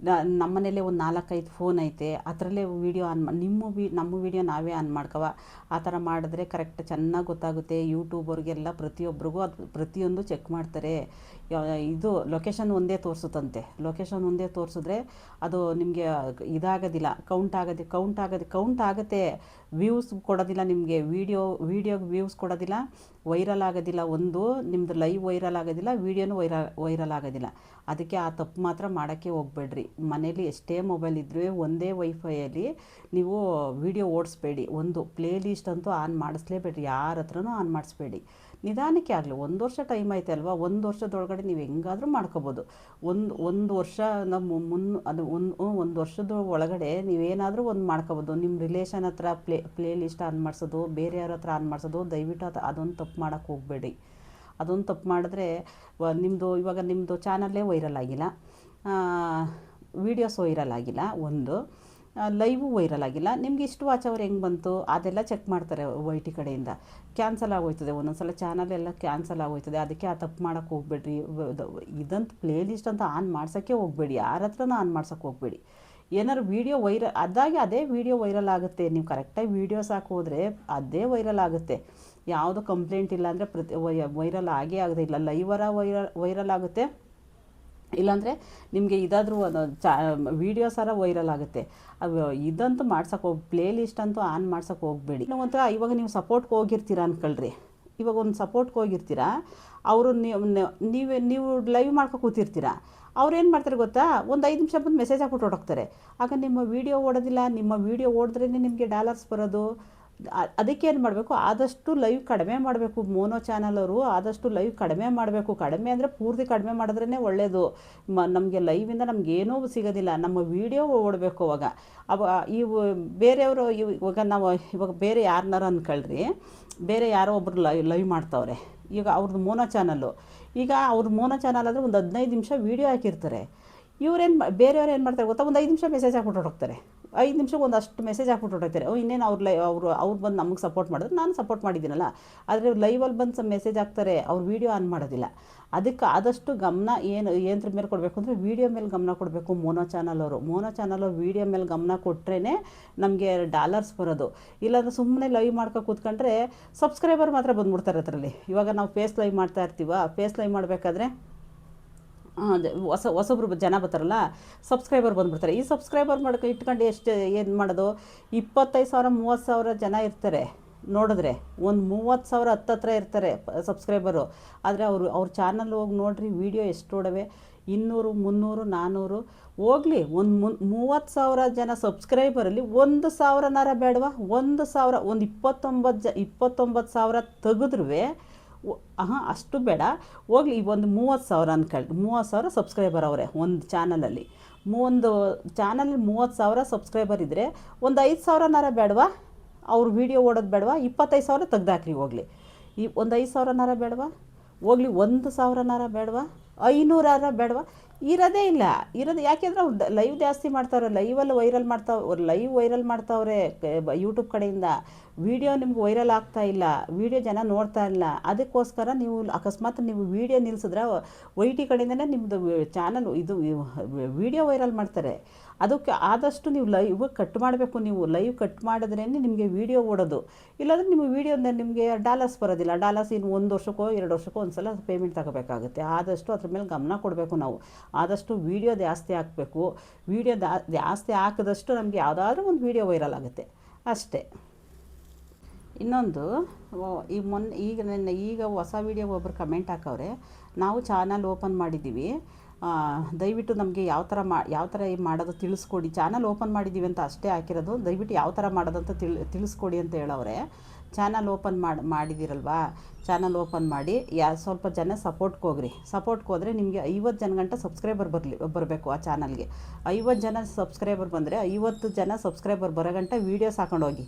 ನ- ನಮ್ಮನೇಲೆ ಒಂದು ನಾಲ್ಕೈದು ಫೋನ್ ಐತೆ, ಅದರಲ್ಲೇ ವೀಡಿಯೋ ಆನ್ ನಿಮ್ಮ ವಿ, ನಮ್ಮ ವೀಡಿಯೋ ನಾವೇ ಆನ್ ಮಾಡ್ಕವ. ಆ ಥರ ಮಾಡಿದ್ರೆ ಕರೆಕ್ಟ್ ಚೆನ್ನಾಗಿ ಗೊತ್ತಾಗುತ್ತೆ. ಯೂಟ್ಯೂಬರ್ಗೆಲ್ಲ ಪ್ರತಿಯೊಬ್ಬರಿಗೂ ಅದು ಪ್ರತಿಯೊಂದು ಚೆಕ್ ಮಾಡ್ತಾರೆ. ಇದು ಲೊಕೇಶನ್ ಒಂದೇ ತೋರಿಸುತ್ತಂತೆ. ಲೊಕೇಶನ್ ಒಂದೇ ತೋರಿಸಿದ್ರೆ ಅದು ನಿಮಗೆ ಇದಾಗೋದಿಲ್ಲ ಕೌಂಟ್ ಆಗೋದು ಕೌಂಟ್ ಆಗೋದು ಕೌಂಟ್ ಆಗುತ್ತೆ. ವ್ಯೂಸ್ ಕೊಡೋದಿಲ್ಲ ನಿಮಗೆ ವೀಡಿಯೋ ವೀಡಿಯೋಗೆ ವ್ಯೂಸ್ ಕೊಡೋದಿಲ್ಲ ವೈರಲ್ ಆಗೋದಿಲ್ಲ ಒಂದು ನಿಮ್ಮದು ಲೈವ್ ವೈರಲ್ ಆಗೋದಿಲ್ಲ ವೀಡಿಯೋನೂ ವೈರಲ್ ವೈರಲ್ ಆಗೋದಿಲ್ಲ. ಅದಕ್ಕೆ ಆ ತಪ್ಪು ಮಾತ್ರ ಮಾಡೋಕ್ಕೆ ಹೋಗಬೇಡ್ರಿ. ಮನೇಲಿ ಎಷ್ಟೇ ಮೊಬೈಲ್ ಇದ್ದರೂ ಒಂದೇ ವೈಫೈಯಲ್ಲಿ ನೀವು ವಿಡಿಯೋ ಓಡಿಸ್ಬೇಡಿ. ಒಂದು ಪ್ಲೇ ಲಿಸ್ಟ್ ಅಂತೂ ಆನ್ ಮಾಡಿಸ್ಲೇಬೇಡ್ರಿ. ಯಾರ ಹತ್ರನೂ ಆನ್ ಮಾಡಿಸ್ಬೇಡಿ. ನಿಧಾನಕ್ಕೆ ಆಗಲಿ, ಒಂದು ವರ್ಷ ಟೈಮ್ ಐತೆ ಅಲ್ವಾ? ಒಂದು ವರ್ಷದೊಳಗಡೆ ನೀವು ಹೆಂಗಾದರೂ ಮಾಡ್ಕೋಬೋದು. ಒಂದು ಒಂದು ವರ್ಷ ನಮ್ಮ ಮುನ್, ಅದು ಒಂದು ಒಂದು ವರ್ಷದ ಒಳಗಡೆ ನೀವೇನಾದರೂ ಒಂದು ಮಾಡ್ಕೋಬೋದು. ನಿಮ್ಮ ರಿಲೇಷನ್ ಹತ್ರ ಪ್ಲೇ ಪ್ಲೇ ಲಿಸ್ಟ್ ಆನ್ ಮಾಡಿಸೋದು ಬೇರೆಯವ್ರ ಹತ್ರ ಆನ್ ಮಾಡಿಸೋದು, ದಯವಿಟ್ಟು ಅದು, ಅದೊಂದು ತಪ್ಪು ಮಾಡೋಕ್ಕೆ ಹೋಗಬೇಡಿ. ಅದೊಂದು ತಪ್ಪು ಮಾಡಿದ್ರೆ ನಿಮ್ಮದು ಇವಾಗ ನಿಮ್ಮದು ಚಾನಲ್ಲೇ ವೈರಲ್ ಆಗಿಲ್ಲ. ವೀಡಿಯೋಸ್ ವೈರಲ್ ಆಗಿಲ್ಲ, ಒಂದು. ಲೈವು ವೈರಲ್ ಆಗಿಲ್ಲ. ನಿಮ್ಗೆ ಇಷ್ಟು ವಾಚ್ ಅವರ್ ಹೆಂಗೆ ಬಂತು? ಅದೆಲ್ಲ ಚೆಕ್ ಮಾಡ್ತಾರೆ ವೈ ಟಿ ಕಡೆಯಿಂದ. ಕ್ಯಾನ್ಸಲ್ ಆಗೋಯ್ತದೆ. ಒಂದೊಂದು ಸಲ ಚಾನಲ್ ಎಲ್ಲ ಕ್ಯಾನ್ಸಲ್ ಆಗೋಯ್ತದೆ. ಅದಕ್ಕೆ ಆ ತಪ್ಪು ಮಾಡೋಕ್ಕೆ ಹೋಗ್ಬೇಡ್ರಿ. ಇದಂತ ಪ್ಲೇ ಲಿಸ್ಟ್ ಅಂತ ಆನ್ ಮಾಡ್ಸೋಕ್ಕೆ ಹೋಗಬೇಡಿ. ಯಾರ ಹತ್ರನೂ ಆನ್ ಮಾಡ್ಸೋಕ್ಕೆ ಹೋಗಬೇಡಿ. ಏನಾದ್ರು ವೀಡಿಯೋ ವೈರಲ್ ಅದಾಗಿ ಅದೇ ವೀಡಿಯೋ ವೈರಲ್ ಆಗುತ್ತೆ. ನೀವು ಕರೆಕ್ಟಾಗಿ ವೀಡಿಯೋಸ್ ಹೋದರೆ ಅದೇ ವೈರಲ್ ಆಗುತ್ತೆ. ಯಾವುದು ಕಂಪ್ಲೇಂಟ್ ಇಲ್ಲ ಅಂದರೆ ಪ್ರತಿ ವೈರಲ್ ಆಗೇ ಆಗೋದೇ ಇಲ್ಲ. ಲೈವರ ವೈರಲ್ ವೈರಲ್ ಆಗುತ್ತೆ. ಇಲ್ಲಾಂದರೆ ನಿಮಗೆ ಇದಾದರೂ ಒಂದು ವೀಡಿಯೋ ಸಹ ವೈರಲ್ ಆಗುತ್ತೆ. ಅದು ಇದಂತೂ ಮಾಡ್ಸೋಕೆ ಹೋಗಿ ಪ್ಲೇ ಲಿಸ್ಟ್ ಅಂತೂ ಆನ್ ಮಾಡ್ಸೋಕೆ ಹೋಗಬೇಡಿ. ಒಂಥರ ಇವಾಗ ನೀವು ಸಪೋರ್ಟ್ಗೆ ಹೋಗಿರ್ತೀರ ಅಂದ್ಕೊಳ್ರಿ ಇವಾಗ ಒಂದು ಸಪೋರ್ಟ್ಗೆ ಹೋಗಿರ್ತೀರಾ, ಅವರು ನೀವು ನೀವು ನೀವು ಲೈವ್ ಮಾಡ್ಕೊ ಕೂತಿರ್ತೀರ. ಅವ್ರೇನು ಮಾಡ್ತಾರೆ ಗೊತ್ತಾ? ಒಂದು ಐದು ನಿಮಿಷ ಬಂದು ಮೆಸೇಜ್ ಹಾಕ್ಬಿಟ್ಟು ಹೊರಟೋಗ್ತಾರೆ. ಆಗ ನಿಮ್ಮ ವೀಡಿಯೋ ಓಡೋದಿಲ್ಲ, ನಿಮ್ಮ ವೀಡಿಯೋ ಓಡಿದ್ರೇ ನಿಮಗೆ ಡಾಲರ್ಸ್ ಬರೋದು. ಅದಕ್ಕೆ ಏನು ಮಾಡಬೇಕು? ಆದಷ್ಟು ಲೈವ್ ಕಡಿಮೆ ಮಾಡಬೇಕು. ಮೋನೋ ಚಾನಲವರು ಆದಷ್ಟು ಲೈವ್ ಕಡಿಮೆ ಮಾಡಬೇಕು. ಕಡಿಮೆ ಅಂದರೆ ಪೂರ್ತಿ ಕಡಿಮೆ ಮಾಡಿದ್ರೇ ಒಳ್ಳೆಯದು ಮ, ನಮಗೆ ಲೈವಿಂದ ನಮ್ಗೆ ಏನೂ ಸಿಗೋದಿಲ್ಲ. ನಮ್ಮ ವೀಡಿಯೋ ಓಡಬೇಕು ಅವಾಗ. ಅವ, ಇವು, ಬೇರೆಯವರು ಇವ್, ಇವಾಗ ನಾವು, ಇವಾಗ ಬೇರೆ ಯಾರನ್ನಾರ ಅಂದ್ಕೊಳ್ರಿ ಬೇರೆ ಯಾರೋ ಒಬ್ಬರು ಲೈವ್ ಲೈವ್ ಮಾಡ್ತಾವ್ರೆ. ಈಗ ಅವ್ರದ್ದು ಮೋನೋ ಚಾನಲ್ಲು ಈಗ ಅವ್ರ ಮೋನೋ ಚಾನಲ್ ಆದರೆ ಒಂದು ಹದಿನೈದು ನಿಮಿಷ ವೀಡಿಯೋ ಹಾಕಿರ್ತಾರೆ. ಇವ್ರೇನು, ಬೇರೆಯವ್ರು ಏನು ಮಾಡ್ತಾರೆ ಗೊತ್ತಾ? ಒಂದು ಐದು ನಿಮಿಷ ಮೆಸೇಜ್ ಹಾಕ್ಬಿಟ್ಟು ಹೊರಟೋಗ್ತಾರೆ. ಐದು ನಿಮಿಷಕ್ಕೆ ಒಂದಷ್ಟು ಮೆಸೇಜ್ ಹಾಕ್ಬಿಟ್ಟು ಓ, ಇನ್ನೇನು ಅವ್ರು ಲೈ ಅವರು, ಅವ್ರು ಬಂದು ನಮಗೆ ಸಪೋರ್ಟ್ ಮಾಡಿದ್ರೆ. ನಾನು ಸಪೋರ್ಟ್ ಮಾಡಿದ್ದೀನಲ್ಲ. ಆದರೆ ಲೈವಲ್ಲಿ ಬಂದು ಮೆಸೇಜ್ ಹಾಕ್ತಾರೆ. ಅವ್ರು ವೀಡಿಯೋ ಆನ್ ಮಾಡೋದಿಲ್ಲ. ಅದಕ್ಕೆ ಆದಷ್ಟು ಗಮನ ಏನು, ಯಂತ್ರ ಮೇಲೆ ಕೊಡಬೇಕು ಅಂದರೆ ವೀಡಿಯೋ ಮೇಲೆ ಗಮನ ಕೊಡಬೇಕು ಮೋನೋ ಚಾನಲ್ ಅವರು. ಮೋನೋ ಚಾನಲ್ ಅವ್ರು ವೀಡಿಯೋ ಮೇಲೆ ಗಮನ ಕೊಟ್ರೇ ನಮಗೆ ಡಾಲರ್ಸ್ ಬರೋದು. ಇಲ್ಲಾಂದ್ರೆ ಸುಮ್ಮನೆ ಲೈವ್ ಮಾಡ್ಕೊ ಕೂತ್ಕೊಂಡ್ರೆ ಸಬ್ಸ್ಕ್ರೈಬರ್ ಮಾತ್ರ ಬಂದ್ಬಿಡ್ತಾರೆ ಅದರಲ್ಲಿ. ಇವಾಗ ನಾವು ಫೇಸ್ ಲೈವ್ ಮಾಡ್ತಾ ಇರ್ತೀವ. ಫೇಸ್ ಲೈವ್ ಮಾಡಬೇಕಾದ್ರೆ ಹೊಸ, ಹೊಸಬ್ರು ಜನ ಬರ್ತಾರಲ್ಲ ಸಬ್ಸ್ಕ್ರೈಬರ್ ಬಂದುಬಿಡ್ತಾರೆ. ಈ ಸಬ್ಸ್ಕ್ರೈಬರ್ ಮಾಡ್ಕೊ ಇಟ್ಕೊಂಡು ಎಷ್ಟು, ಏನು ಮಾಡೋದು? ಇಪ್ಪತ್ತೈದು ಸಾವಿರ ಮೂವತ್ತು ಸಾವಿರ ಜನ ಇರ್ತಾರೆ. ನೋಡಿದ್ರೆ, ಒಂದು ಮೂವತ್ತು ಸಾವಿರ ಹತ್ತತ್ರ ಇರ್ತಾರೆ ಸಬ್ಸ್ಕ್ರೈಬರು ಆದರೆ ಅವರು, ಅವ್ರ ಚಾನಲ್ ಹೋಗಿ ನೋಡ್ರಿ ವೀಡಿಯೋ ಎಷ್ಟು ನೋಡವೆ ಇನ್ನೂರು, ಮುನ್ನೂರು ನಾನ್ನೂರು ಹೋಗಲಿ, ಒಂದು ಮುನ್ ಮೂವತ್ತು ಸಾವಿರ ಜನ ಸಬ್ಸ್ಕ್ರೈಬರಲ್ಲಿ ಒಂದು ಸಾವಿರನಾರ ಬೇಡವಾ? ಒಂದು ಸಾವಿರ, ಒಂದು ಇಪ್ಪತ್ತೊಂಬತ್ತು ಜ ಇಪ್ಪತ್ತೊಂಬತ್ತು ಸಾವಿರ ತೆಗೆದ್ರೂ ಹಾಂ ಅಷ್ಟು ಬೇಡ. ಹೋಗ್ಲಿ, ಈ ಒಂದು ಮೂವತ್ತು ಸಾವಿರ ಅನ್ಕೊಳ್ಳಿ ಮೂವತ್ತು ಸಾವಿರ ಸಬ್ಸ್ಕ್ರೈಬರ್ ಅವರೇ, ಒಂದು ಚಾನಲಲ್ಲಿ ಒಂದು ಚಾನಲಲ್ಲಿ ಮೂವತ್ತು ಸಾವಿರ ಸಬ್ಸ್ಕ್ರೈಬರ್ ಇದ್ದರೆ ಒಂದು ಐದು ಸಾವಿರನಾರ ಬೇಡವಾ? ಅವ್ರ ವೀಡಿಯೋ ಓಡೋದು ಬೇಡವಾ? ಇಪ್ಪತ್ತೈದು ಸಾವಿರ ತೆಗ್ದಾಕ್ರಿ, ಹೋಗಲಿ. ಈ ಒಂದು ಐದು ಸಾವಿರನಾರ ಬೇಡವಾ? ಹೋಗ್ಲಿ, ಒಂದು ಸಾವಿರನಾರ ಬೇಡವಾ? ಐನೂರಾರ ಬೇಡವಾ? ಇರೋದೇ ಇಲ್ಲ, ಇರೋದು ಯಾಕೆಂದ್ರೆ ಅವ್ರು ಲೈವ್ ಜಾಸ್ತಿ ಮಾಡ್ತಾವ್ರೆ ಲೈವಲ್ಲಿ ವೈರಲ್ ಮಾಡ್ತಾವ್ ಲೈವ್ ವೈರಲ್ ಮಾಡ್ತಾವ್ರೆ ಯೂಟ್ಯೂಬ್ ಕಡೆಯಿಂದ. ವಿಡಿಯೋ ನಿಮ್ಗೆ ವೈರಲ್ ಆಗ್ತಾ ಇಲ್ಲ ವಿಡಿಯೋ ಜನ ನೋಡ್ತಾ ಇಲ್ಲ. ಅದಕ್ಕೋಸ್ಕರ ನೀವು ಅಕಸ್ಮಾತ್ ನೀವು ವಿಡಿಯೋ ನಿಲ್ಸಿದ್ರೆ ವೈ ಟಿ ಕಡೆಯಿಂದನೇ ನಿಮ್ಮದು ಚಾನಲ್ ಇದು ವಿಡಿಯೋ ವೈರಲ್ ಮಾಡ್ತಾರೆ. ಅದಕ್ಕೆ ಆದಷ್ಟು ನೀವು ಲೈವ್ ಕಟ್ ಮಾಡಬೇಕು. ನೀವು ಲೈವ್ ಕಟ್ ಮಾಡಿದ್ರೇ ನಿಮಗೆ ವೀಡಿಯೋ ಓಡೋದು. ಇಲ್ಲಾಂದರೆ ನಿಮ್ಮ ವಿಡಿಯೋ ನಿಮಗೆ ಡಾಲರ್ಸ್ ಬರೋದಿಲ್ಲ. ಡಾಲರ್ಸ್ ಇನ್ನು ಒಂದು ವರ್ಷಕ್ಕೋ, ಎರಡು ವರ್ಷಕ್ಕೋ ಒಂದು ಸಲ ಪೇಮೆಂಟ್ ತಗೋಬೇಕಾಗುತ್ತೆ. ಆದಷ್ಟು ಅದ್ರ ಮೇಲೆ ಗಮನ ಕೊಡಬೇಕು ನಾವು. ಆದಷ್ಟು ವೀಡಿಯೋ ಜಾಸ್ತಿ ಹಾಕಬೇಕು. ವಿಡಿಯೋ ಜಾಸ್ತಿ ಹಾಕಿದಷ್ಟು ನಮಗೆ ಯಾವುದಾದ್ರೂ ಒಂದು ವಿಡಿಯೋ ವೈರಲ್ ಆಗುತ್ತೆ. ಅಷ್ಟೇ. ಇನ್ನೊಂದು ಈ ಮೊನ್ನೆ, ಈಗ ನನ್ನ ಈಗ ಹೊಸ ವೀಡಿಯೋ ಒಬ್ಬರು ಕಮೆಂಟ್ ಹಾಕವ್ರೆ. ನಾವು ಚಾನಲ್ ಓಪನ್ ಮಾಡಿದ್ದೀವಿ. ದಯವಿಟ್ಟು ನಮಗೆ ಯಾವ ಥರ ಮಾ, ಯಾವ ಥರ ಮಾಡೋದು ತಿಳಿಸ್ಕೊಡಿ. ಚಾನಲ್ ಓಪನ್ ಮಾಡಿದ್ದೀವಿ ಅಂತ ಅಷ್ಟೇ ಹಾಕಿರೋದು. ದಯವಿಟ್ಟು ಯಾವ ಥರ ಮಾಡೋದಂತ ತಿಳಿ, ತಿಳಿಸ್ಕೊಡಿ ಅಂತ ಹೇಳವ್ರೆ. ಚಾನಲ್ ಓಪನ್ ಮಾಡಿ ಮಾಡಿದ್ದೀರಲ್ವಾ ಚಾನಲ್ ಓಪನ್ ಮಾಡಿ, ಯಾ, ಸ್ವಲ್ಪ ಜನ ಸಪೋರ್ಟ್ಗೆ ಹೋಗ್ರಿ. ಸಪೋರ್ಟ್ಗೆ ಹೋದರೆ ನಿಮಗೆ ಐವತ್ತು ಜನ ಗಂಟ ಸಬ್ಸ್ಕ್ರೈಬರ್ ಬರಲಿ, ಬರಬೇಕು ಆ ಚಾನಲ್ಗೆ. ಐವತ್ತು ಜನ ಸಬ್ಸ್ಕ್ರೈಬರ್ ಬಂದರೆ ಐವತ್ತು ಜನ ಸಬ್ಸ್ಕ್ರೈಬರ್ ಬರೋ ಗಂಟ ವೀಡಿಯೋಸ್ ಹಾಕೊಂಡೋಗಿ.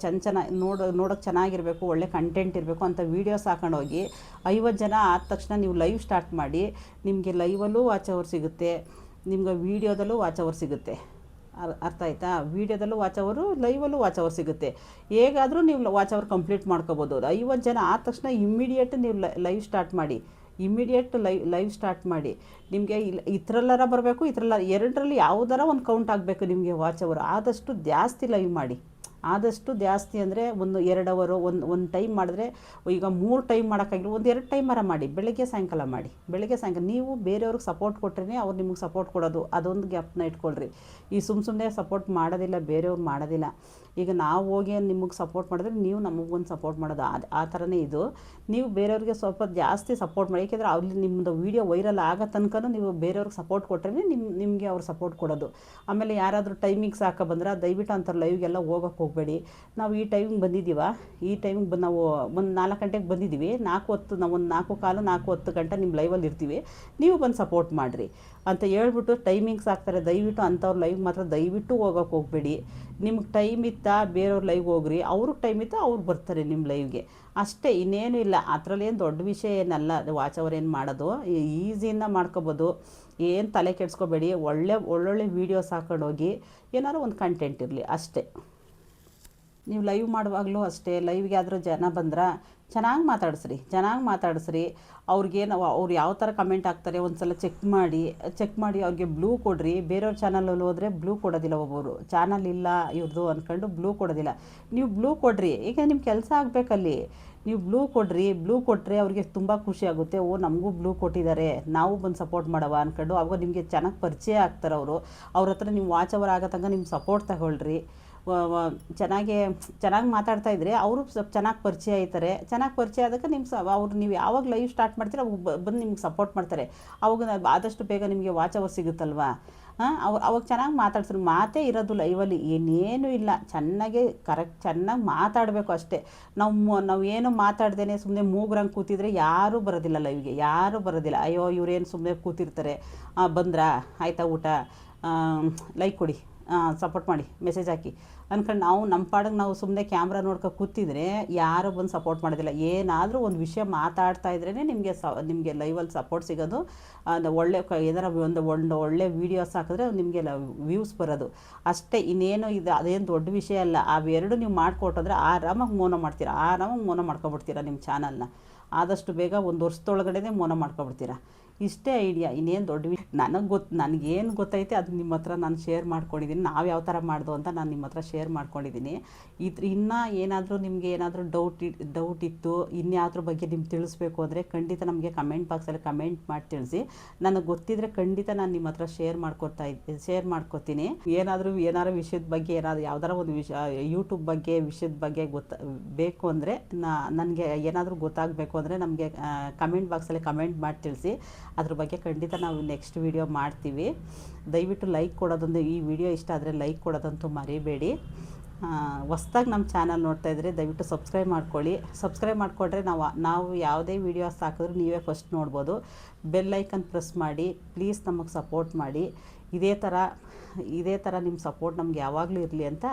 ಚೆನ್ನ ಚೆನ್ನ ನೋಡೋ, ನೋಡೋಕೆ ಚೆನ್ನಾಗಿರಬೇಕು, ಒಳ್ಳೆ ಕಂಟೆಂಟ್ ಇರಬೇಕು ಅಂತ ವೀಡಿಯೋಸ್ ಹಾಕೊಂಡೋಗಿ ಐವತ್ತು ಜನ ಆದ ತಕ್ಷಣ ನೀವು ಲೈವ್ ಸ್ಟಾರ್ಟ್ ಮಾಡಿ ನಿಮಗೆ ಲೈವಲ್ಲೂ ವಾಚ್ ಅವರ್ ಸಿಗುತ್ತೆ, ನಿಮ್ಗೆ ವೀಡಿಯೋದಲ್ಲೂ ವಾಚ್ ಅವರ್ ಸಿಗುತ್ತೆ. ಅರ್- ಅರ್ಥ ಆಯ್ತಾ? ವೀಡಿಯೋದಲ್ಲೂ ವಾಚ್ ಅವರು ಲೈವಲ್ಲೂ ವಾಚ್ ಅವರ್ ಸಿಗುತ್ತೆ. ಹೇಗಾದರೂ ನೀವು ವಾಚ್ ಅವರ್ ಕಂಪ್ಲೀಟ್ ಮಾಡ್ಕೋಬೋದು. ಐವತ್ತು ಜನ ಆದ ತಕ್ಷಣ ಇಮ್ಮಿಡಿಯೇಟ್ ನೀವು ಲೈವ್ ಸ್ಟಾರ್ಟ್ ಮಾಡಿ ಇಮ್ಮಿಡಿಯೇಟ್ ಲೈವ್ ಲೈವ್ ಸ್ಟಾರ್ಟ್ ಮಾಡಿ. ನಿಮಗೆ ಇಲ್ಲ ಇತರಲ್ಲರ ಬರಬೇಕು ಇತರಲ್ಲ ಎರಡರಲ್ಲಿ ಯಾವುದಾರ ಒಂದು ಕೌಂಟ್ ಆಗಬೇಕು ನಿಮಗೆ ವಾಚ್ ಅವರು ಆದಷ್ಟು ಜಾಸ್ತಿ ಲೈವ್ ಮಾಡಿ. ಆದಷ್ಟು ಜಾಸ್ತಿ ಅಂದರೆ ಒಂದು ಎರಡು ಅವರು, ಒಂದು ಒಂದು ಟೈಮ್ ಮಾಡಿದ್ರೆ, ಈಗ ಮೂರು ಟೈಮ್ ಮಾಡೋಕ್ಕಾಗಿಲ್ಲ, ಒಂದು ಎರಡು ಟೈಮರ ಮಾಡಿ, ಬೆಳಗ್ಗೆ ಸಾಯಂಕಾಲ ಮಾಡಿ, ಬೆಳಗ್ಗೆ ಸಾಯಂಕಾಲ, ನೀವು ಬೇರೆಯವ್ರಿಗೆ ಸಪೋರ್ಟ್ ಕೊಟ್ರೇ ಅವ್ರು ನಿಮಗೆ ಸಪೋರ್ಟ್ ಕೊಡೋದು, ಅದೊಂದು ಗ್ಯಾಪ್ನ ಇಟ್ಕೊಳ್ರಿ. ಈ ಸುಮ್ಮ ಸುಮ್ಮನೆ ಸಪೋರ್ಟ್ ಮಾಡೋದಿಲ್ಲ, ಬೇರೆಯವ್ರು ಮಾಡೋದಿಲ್ಲ. ಈಗ ನಾವು ಹೋಗಿ ನಿಮಗೆ ಸಪೋರ್ಟ್ ಮಾಡಿದ್ರೆ ನೀವು ನಮಗೊಂದು ಸಪೋರ್ಟ್ ಮಾಡೋದು. ಆ ಥರನೇ ಇದು. ನೀವು ಬೇರೆಯವ್ರಿಗೆ ಸ್ವಲ್ಪ ಜಾಸ್ತಿ ಸಪೋರ್ಟ್ ಮಾಡಿ ಏಕೆಂದರೆ ಅಲ್ಲಿ ನಿಮ್ಮದು ವೀಡಿಯೋ ವೈರಲ್ ಆಗೋ ತನಕನೂ ನೀವು ಬೇರೆಯವ್ರಿಗೆ ಸಪೋರ್ಟ್ ಕೊಟ್ಟರೆ ನಿಮ್ಮ ನಿಮಗೆ ಅವ್ರು ಸಪೋರ್ಟ್ ಕೊಡೋದು. ಆಮೇಲೆ ಯಾರಾದರೂ ಟೈಮಿಂಗ್ಸ್ ಹಾಕೋ ಬಂದ್ರೆ ದಯವಿಟ್ಟು ಅಂತಾರೆ ಲೈವ್ಗೆಲ್ಲ ಹೋಗೋಕ್ಕೆ ಹೋಗಬೇಡಿ. ನಾವು ಈ ಟೈಮಿಗೆ ಬಂದಿದ್ದೀವ ಈ ಟೈಮಿಗೆ ನಾವು ಒಂದು ನಾಲ್ಕು ಗಂಟೆಗೆ ಬಂದಿದ್ದೀವಿ ನಾಲ್ಕು ಹೊತ್ತು ನಾವು ಒಂದು ನಾಲ್ಕು ಕಾಲು ನಾಲ್ಕು ಹತ್ತು ಗಂಟೆ ನಿಮ್ಮ ಲೈವಲ್ಲಿ ಇರ್ತೀವಿ. ನೀವು ಬಂದು ಸಪೋರ್ಟ್ ಮಾಡಿರಿ. ಅಂತ ಹೇಳ್ಬಿಟ್ಟು ಟೈಮಿಂಗ್ಸ್ ಹಾಕ್ತಾರೆ ದಯವಿಟ್ಟು ಅಂಥವ್ರ ಲೈವ್ ಮಾತ್ರ ದಯವಿಟ್ಟು ಹೋಗೋಕೆ ಹೋಗಬೇಡಿ. ನಿಮ್ಗೆ ಟೈಮ್ ಇತ್ತಾ ಬೇರೆಯವ್ರ ಲೈವ್ ಹೋಗ್ರಿ. ಅವ್ರಿಗೆ ಟೈಮ್ ಇತ್ತಾ ಅವ್ರು ಬರ್ತಾರೆ ನಿಮ್ಮ ಲೈವ್ಗೆ ಅಷ್ಟೇ, ಇನ್ನೇನು ಇಲ್ಲ. ಅದರಲ್ಲಿ ಏನು ದೊಡ್ಡ ವಿಷಯ ಏನಲ್ಲ. ವಾಚ್ ಏನು ಮಾಡೋದು? ಈಸಿಯಿಂದ ಮಾಡ್ಕೋಬೋದು. ಏನು ತಲೆ ಕೆಡಿಸ್ಕೋಬೇಡಿ. ಒಳ್ಳೆ, ಒಳ್ಳೊಳ್ಳೆ ವೀಡಿಯೋಸ್ ಹಾಕೊಂಡೋಗಿ ಏನಾದ್ರು ಒಂದು ಕಂಟೆಂಟ್ ಇರಲಿ. ಅಷ್ಟೇ. ನೀವು ಲೈವ್ ಮಾಡುವಾಗಲೂ ಅಷ್ಟೇ. ಲೈವ್ಗೆ ಆದರೂ ಜನ ಬಂದ್ರೆ ಚೆನ್ನಾಗಿ ಮಾತಾಡಿಸ್ರಿ ಚೆನ್ನಾಗಿ ಮಾತಾಡಿಸ್ರಿ. ಅವ್ರಿಗೇನು ಅವ್ರು ಯಾವ ಥರ ಕಮೆಂಟ್ ಹಾಕ್ತಾರೆ ಒಂದು ಸಲ ಚೆಕ್ ಮಾಡಿ ಚೆಕ್ ಮಾಡಿ ಅವ್ರಿಗೆ ಬ್ಲೂ ಕೊಡ್ರಿ. ಬೇರೆಯವ್ರ ಚಾನಲಲ್ಲಿ ಹೋದರೆ ಬ್ಲೂ ಕೊಡೋದಿಲ್ಲ ಒಬ್ಬೊಬ್ಬರು ಚಾನಲ್ ಇಲ್ಲ ಇವ್ರದ್ದು ಅಂದ್ಕೊಂಡು ಬ್ಲೂ ಕೊಡೋದಿಲ್ಲ. ನೀವು ಬ್ಲೂ ಕೊಡ್ರಿ. ಈಗ ನಿಮ್ಮ ಕೆಲಸ ಆಗಬೇಕಲ್ಲಿ. ನೀವು ಬ್ಲೂ ಕೊಡ್ರಿ. ಬ್ಲೂ ಕೊಟ್ಟರೆ ಅವ್ರಿಗೆ ತುಂಬ ಖುಷಿ ಆಗುತ್ತೆ. ಓ, ನಮಗೂ ಬ್ಲೂ ಕೊಟ್ಟಿದ್ದಾರೆ ನಾವು ಬಂದು ಸಪೋರ್ಟ್ ಮಾಡವ ಅಂದ್ಕೊಂಡು ಅವಾಗ ನಿಮಗೆ ಚೆನ್ನಾಗಿ ಪರಿಚಯ ಆಗ್ತಾರೆ ಅವರು. ಅವ್ರ ಹತ್ರ ನೀವು ವಾಚ್ ಅವರ್ ಆಗೋ ತನಕ ನಿಮ್ಮ ಸಪೋರ್ಟ್ ತಗೊಳ್ರಿ. ಚೆನ್ನಾಗಿ ಚೆನ್ನಾಗಿ ಮಾತಾಡ್ತಾ ಇದ್ರೆ ಅವರು ಸ್ವಲ್ಪ ಚೆನ್ನಾಗಿ ಪರಿಚಯ ಆಯ್ತಾರೆ. ಚೆನ್ನಾಗಿ ಪರಿಚಯ ಆದಾಗ ನಿಮ್ಮ ಸ, ಅವ್ರು ನೀವು ಯಾವಾಗ ಲೈವ್ ಸ್ಟಾರ್ಟ್ ಮಾಡ್ತೀರ ಅವಾಗ ಬಂದು ನಿಮ್ಗೆ ಸಪೋರ್ಟ್ ಮಾಡ್ತಾರೆ. ಅವಾಗ ಆದಷ್ಟು ಬೇಗ ನಿಮಗೆ ವಾಚ್ ಅವರ್ ಸಿಗುತ್ತಲ್ವಾ? ಹಾಂ, ಅವ, ಅವಾಗ ಚೆನ್ನಾಗಿ ಮಾತಾಡ್ತಾರೆ. ಮಾತೇ ಇರೋದು ಲೈವಲ್ಲಿ ಏನೇನು ಇಲ್ಲ. ಚೆನ್ನಾಗಿ ಕರೆಕ್ಟ್ ಚೆನ್ನಾಗಿ ಮಾತಾಡಬೇಕು ಅಷ್ಟೇ. ನಾವು ನಾವು ಏನು ಮಾತಾಡ್ದೇನೆ ಸುಮ್ಮನೆ ಮೂಗ್ರಂಗೆ ಕೂತಿದ್ರೆ ಯಾರೂ ಬರೋದಿಲ್ಲ ಲೈವ್ಗೆ ಯಾರೂ ಬರೋದಿಲ್ಲ. ಅಯ್ಯೋ, ಇವ್ರೇನು ಸುಮ್ಮನೆ ಕೂತಿರ್ತಾರೆ. ಬಂದ್ರಾ? ಆಯ್ತಾ ಊಟ? ಲೈಕ್ ಕೊಡಿ. ಸಪೋರ್ಟ್ ಮಾಡಿ ಮೆಸೇಜ್ ಹಾಕಿ. ಅನ್ಕೊಂಡು ನಾವು ನಮ್ಮ ಪಾಡಿಗೆ ನಾವು ಸುಮ್ಮನೆ ಕ್ಯಾಮ್ರಾ ನೋಡ್ಕೊ ಕೂತಿದ್ರೆ ಯಾರು ಬಂದು ಸಪೋರ್ಟ್ ಮಾಡೋದಿಲ್ಲ. ಏನಾದರೂ ಒಂದು ವಿಷಯ ಮಾತಾಡ್ತಾ ಇದ್ರೇ ನಿಮಗೆ ಸ, ನಿಮಗೆ ಲೈವಲ್ಲಿ ಸಪೋರ್ಟ್ ಸಿಗೋದು. ಅಂದರೆ ಒಳ್ಳೆ ಏನಾರ ಒಂದು ಒಂದು ಒಳ್ಳೆ ವೀಡಿಯೋಸ್ ಹಾಕಿದ್ರೆ ನಿಮಗೆ ವ್ಯೂಸ್ ಬರೋದು. ಅಷ್ಟೇ, ಇನ್ನೇನು ಇದು, ಅದೇನು ದೊಡ್ಡ ವಿಷಯ ಅಲ್ಲ. ಅವೆರಡು ನೀವು ಮಾಡಿಕೊಟ್ಟೋದ್ರೆ ಆರಾಮಾಗಿ ಮೋನ ಮಾಡ್ತೀರಾ. ಆರಾಮಾಗಿ ಮೋನ ಮಾಡ್ಕೊಬಿಡ್ತೀರಾ ನಿಮ್ಮ ಚಾನಲ್ನ ಆದಷ್ಟು ಬೇಗ ಒಂದು ವರ್ಷದೊಳಗಡೆ ಮೋನ ಮಾಡ್ಕೊಬಿಡ್ತೀರಾ. ಇಷ್ಟೇ ಐಡಿಯಾ, ಇನ್ನೇನು ದೊಡ್ಡ ನನಗೆ ಗೊತ್ತು ನನಗೇನು ಗೊತ್ತೈತೆ ಅದು ನಿಮ್ಮ ಹತ್ರ ನಾನು ಶೇರ್ ಮಾಡ್ಕೊಂಡಿದ್ದೀನಿ ನಾವು ಯಾವ ಥರ ಮಾಡ್ದು ಅಂತ ನಾನು ನಿಮ್ಮ ಹತ್ರ ಶೇರ್ ಮಾಡ್ಕೊಂಡಿದ್ದೀನಿ ಇದ್ರ ಇನ್ನೂ ಏನಾದರೂ ನಿಮಗೆ ಏನಾದರೂ ಡೌಟ್ ಡೌಟ್ ಇತ್ತು ಇನ್ಯಾವ್ದ್ರ ಬಗ್ಗೆ ನಿಮ್ಗೆ ತಿಳಿಸ್ಬೇಕು ಅಂದರೆ ಖಂಡಿತ ನಮಗೆ ಕಮೆಂಟ್ ಬಾಕ್ಸಲ್ಲಿ ಕಮೆಂಟ್ ಮಾಡಿ ತಿಳಿಸಿ. ನನಗೆ ಗೊತ್ತಿದ್ರೆ ಖಂಡಿತ ನಾನು ನಿಮ್ಮ ಹತ್ರ ಶೇರ್ ಮಾಡ್ಕೊತಾ ಇದ್ದೆ ಶೇರ್ ಮಾಡ್ಕೊತೀನಿ. ಏನಾದರೂ ಏನಾದ್ರು ವಿಷಯದ ಬಗ್ಗೆ ಏನಾದರೂ ಯಾವ್ದಾರ ಒಂದು ವಿಷಯ ಯೂಟ್ಯೂಬ್ ಬಗ್ಗೆ, ವಿಷಯದ ಬಗ್ಗೆ ಗೊತ್ತ, ಬೇಕು ಅಂದರೆ ನನಗೆ ಏನಾದರೂ ಗೊತ್ತಾಗಬೇಕು ಅಂದರೆ ನಮಗೆ ಕಮೆಂಟ್ ಬಾಕ್ಸಲ್ಲಿ ಕಮೆಂಟ್ ಮಾಡಿ ತಿಳಿಸಿ. ಅದ್ರ ಬಗ್ಗೆ ಖಂಡಿತ ನಾವು ನೆಕ್ಸ್ಟ್ ವಿಡಿಯೋ ಮಾಡ್ತೀವಿ. ದಯವಿಟ್ಟು ಲೈಕ್ ಕೊಡೋದೊಂದು, ಈ ವಿಡಿಯೋ ಇಷ್ಟ ಆದರೆ ಲೈಕ್ ಕೊಡೋದಂತೂ ಮರಿಬೇಡಿ. ಹೊಸ್ದಾಗಿ ನಮ್ಮ ಚಾನಲ್ ನೋಡ್ತಾ ಇದ್ದರೆ ದಯವಿಟ್ಟು ಸಬ್ಸ್ಕ್ರೈಬ್ ಮಾಡ್ಕೊಳ್ಳಿ. ಸಬ್ಸ್ಕ್ರೈಬ್ ಮಾಡಿಕೊಂಡ್ರೆ ನಾವು ನಾವು ಯಾವುದೇ ವೀಡಿಯೋಸ್ ಹಾಕಿದ್ರೂ ನೀವೇ ಫಸ್ಟ್ ನೋಡ್ಬೋದು. ಬೆಲ್ ಐಕನ್ ಪ್ರೆಸ್ ಮಾಡಿ ಪ್ಲೀಸ್ ನಮಗೆ ಸಪೋರ್ಟ್ ಮಾಡಿ. ಇದೇ ಥರ ಇದೇ ಥರ ನಿಮ್ಮ ಸಪೋರ್ಟ್ ನಮ್ಗೆ ಯಾವಾಗಲೂ ಇರಲಿ ಅಂತ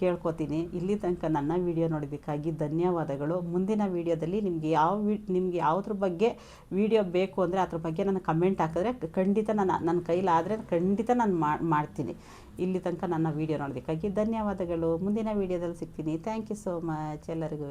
ಕೇಳ್ಕೊತೀನಿ. ಇಲ್ಲಿ ತನಕ ನನ್ನ ವಿಡಿಯೋ ನೋಡಿದ್ದಕ್ಕಾಗಿ ಧನ್ಯವಾದಗಳು. ಮುಂದಿನ ವಿಡಿಯೋದಲ್ಲಿ ನಿಮಗೆ ಯಾವ ವಿ, ನಿಮಗೆ ಯಾವುದ್ರ ಬಗ್ಗೆ ವಿಡಿಯೋ ಬೇಕು ಅಂದರೆ ಅದ್ರ ಬಗ್ಗೆ ನಾನು ಕಮೆಂಟ್ ಹಾಕಿದ್ರೆ ಖಂಡಿತ ನಾನು ನನ್ನ ಕೈಲಾದರೆ ಖಂಡಿತ ನಾನು ಮಾಡ್ತೀನಿ. ಇಲ್ಲಿ ತನಕ ನನ್ನ ವಿಡಿಯೋ ನೋಡೋದಕ್ಕಾಗಿ ಧನ್ಯವಾದಗಳು. ಮುಂದಿನ ವಿಡಿಯೋದಲ್ಲಿ ಸಿಗ್ತೀನಿ. ಥ್ಯಾಂಕ್ ಯು ಸೋ ಮಚ್ ಎಲ್ಲರಿಗೂ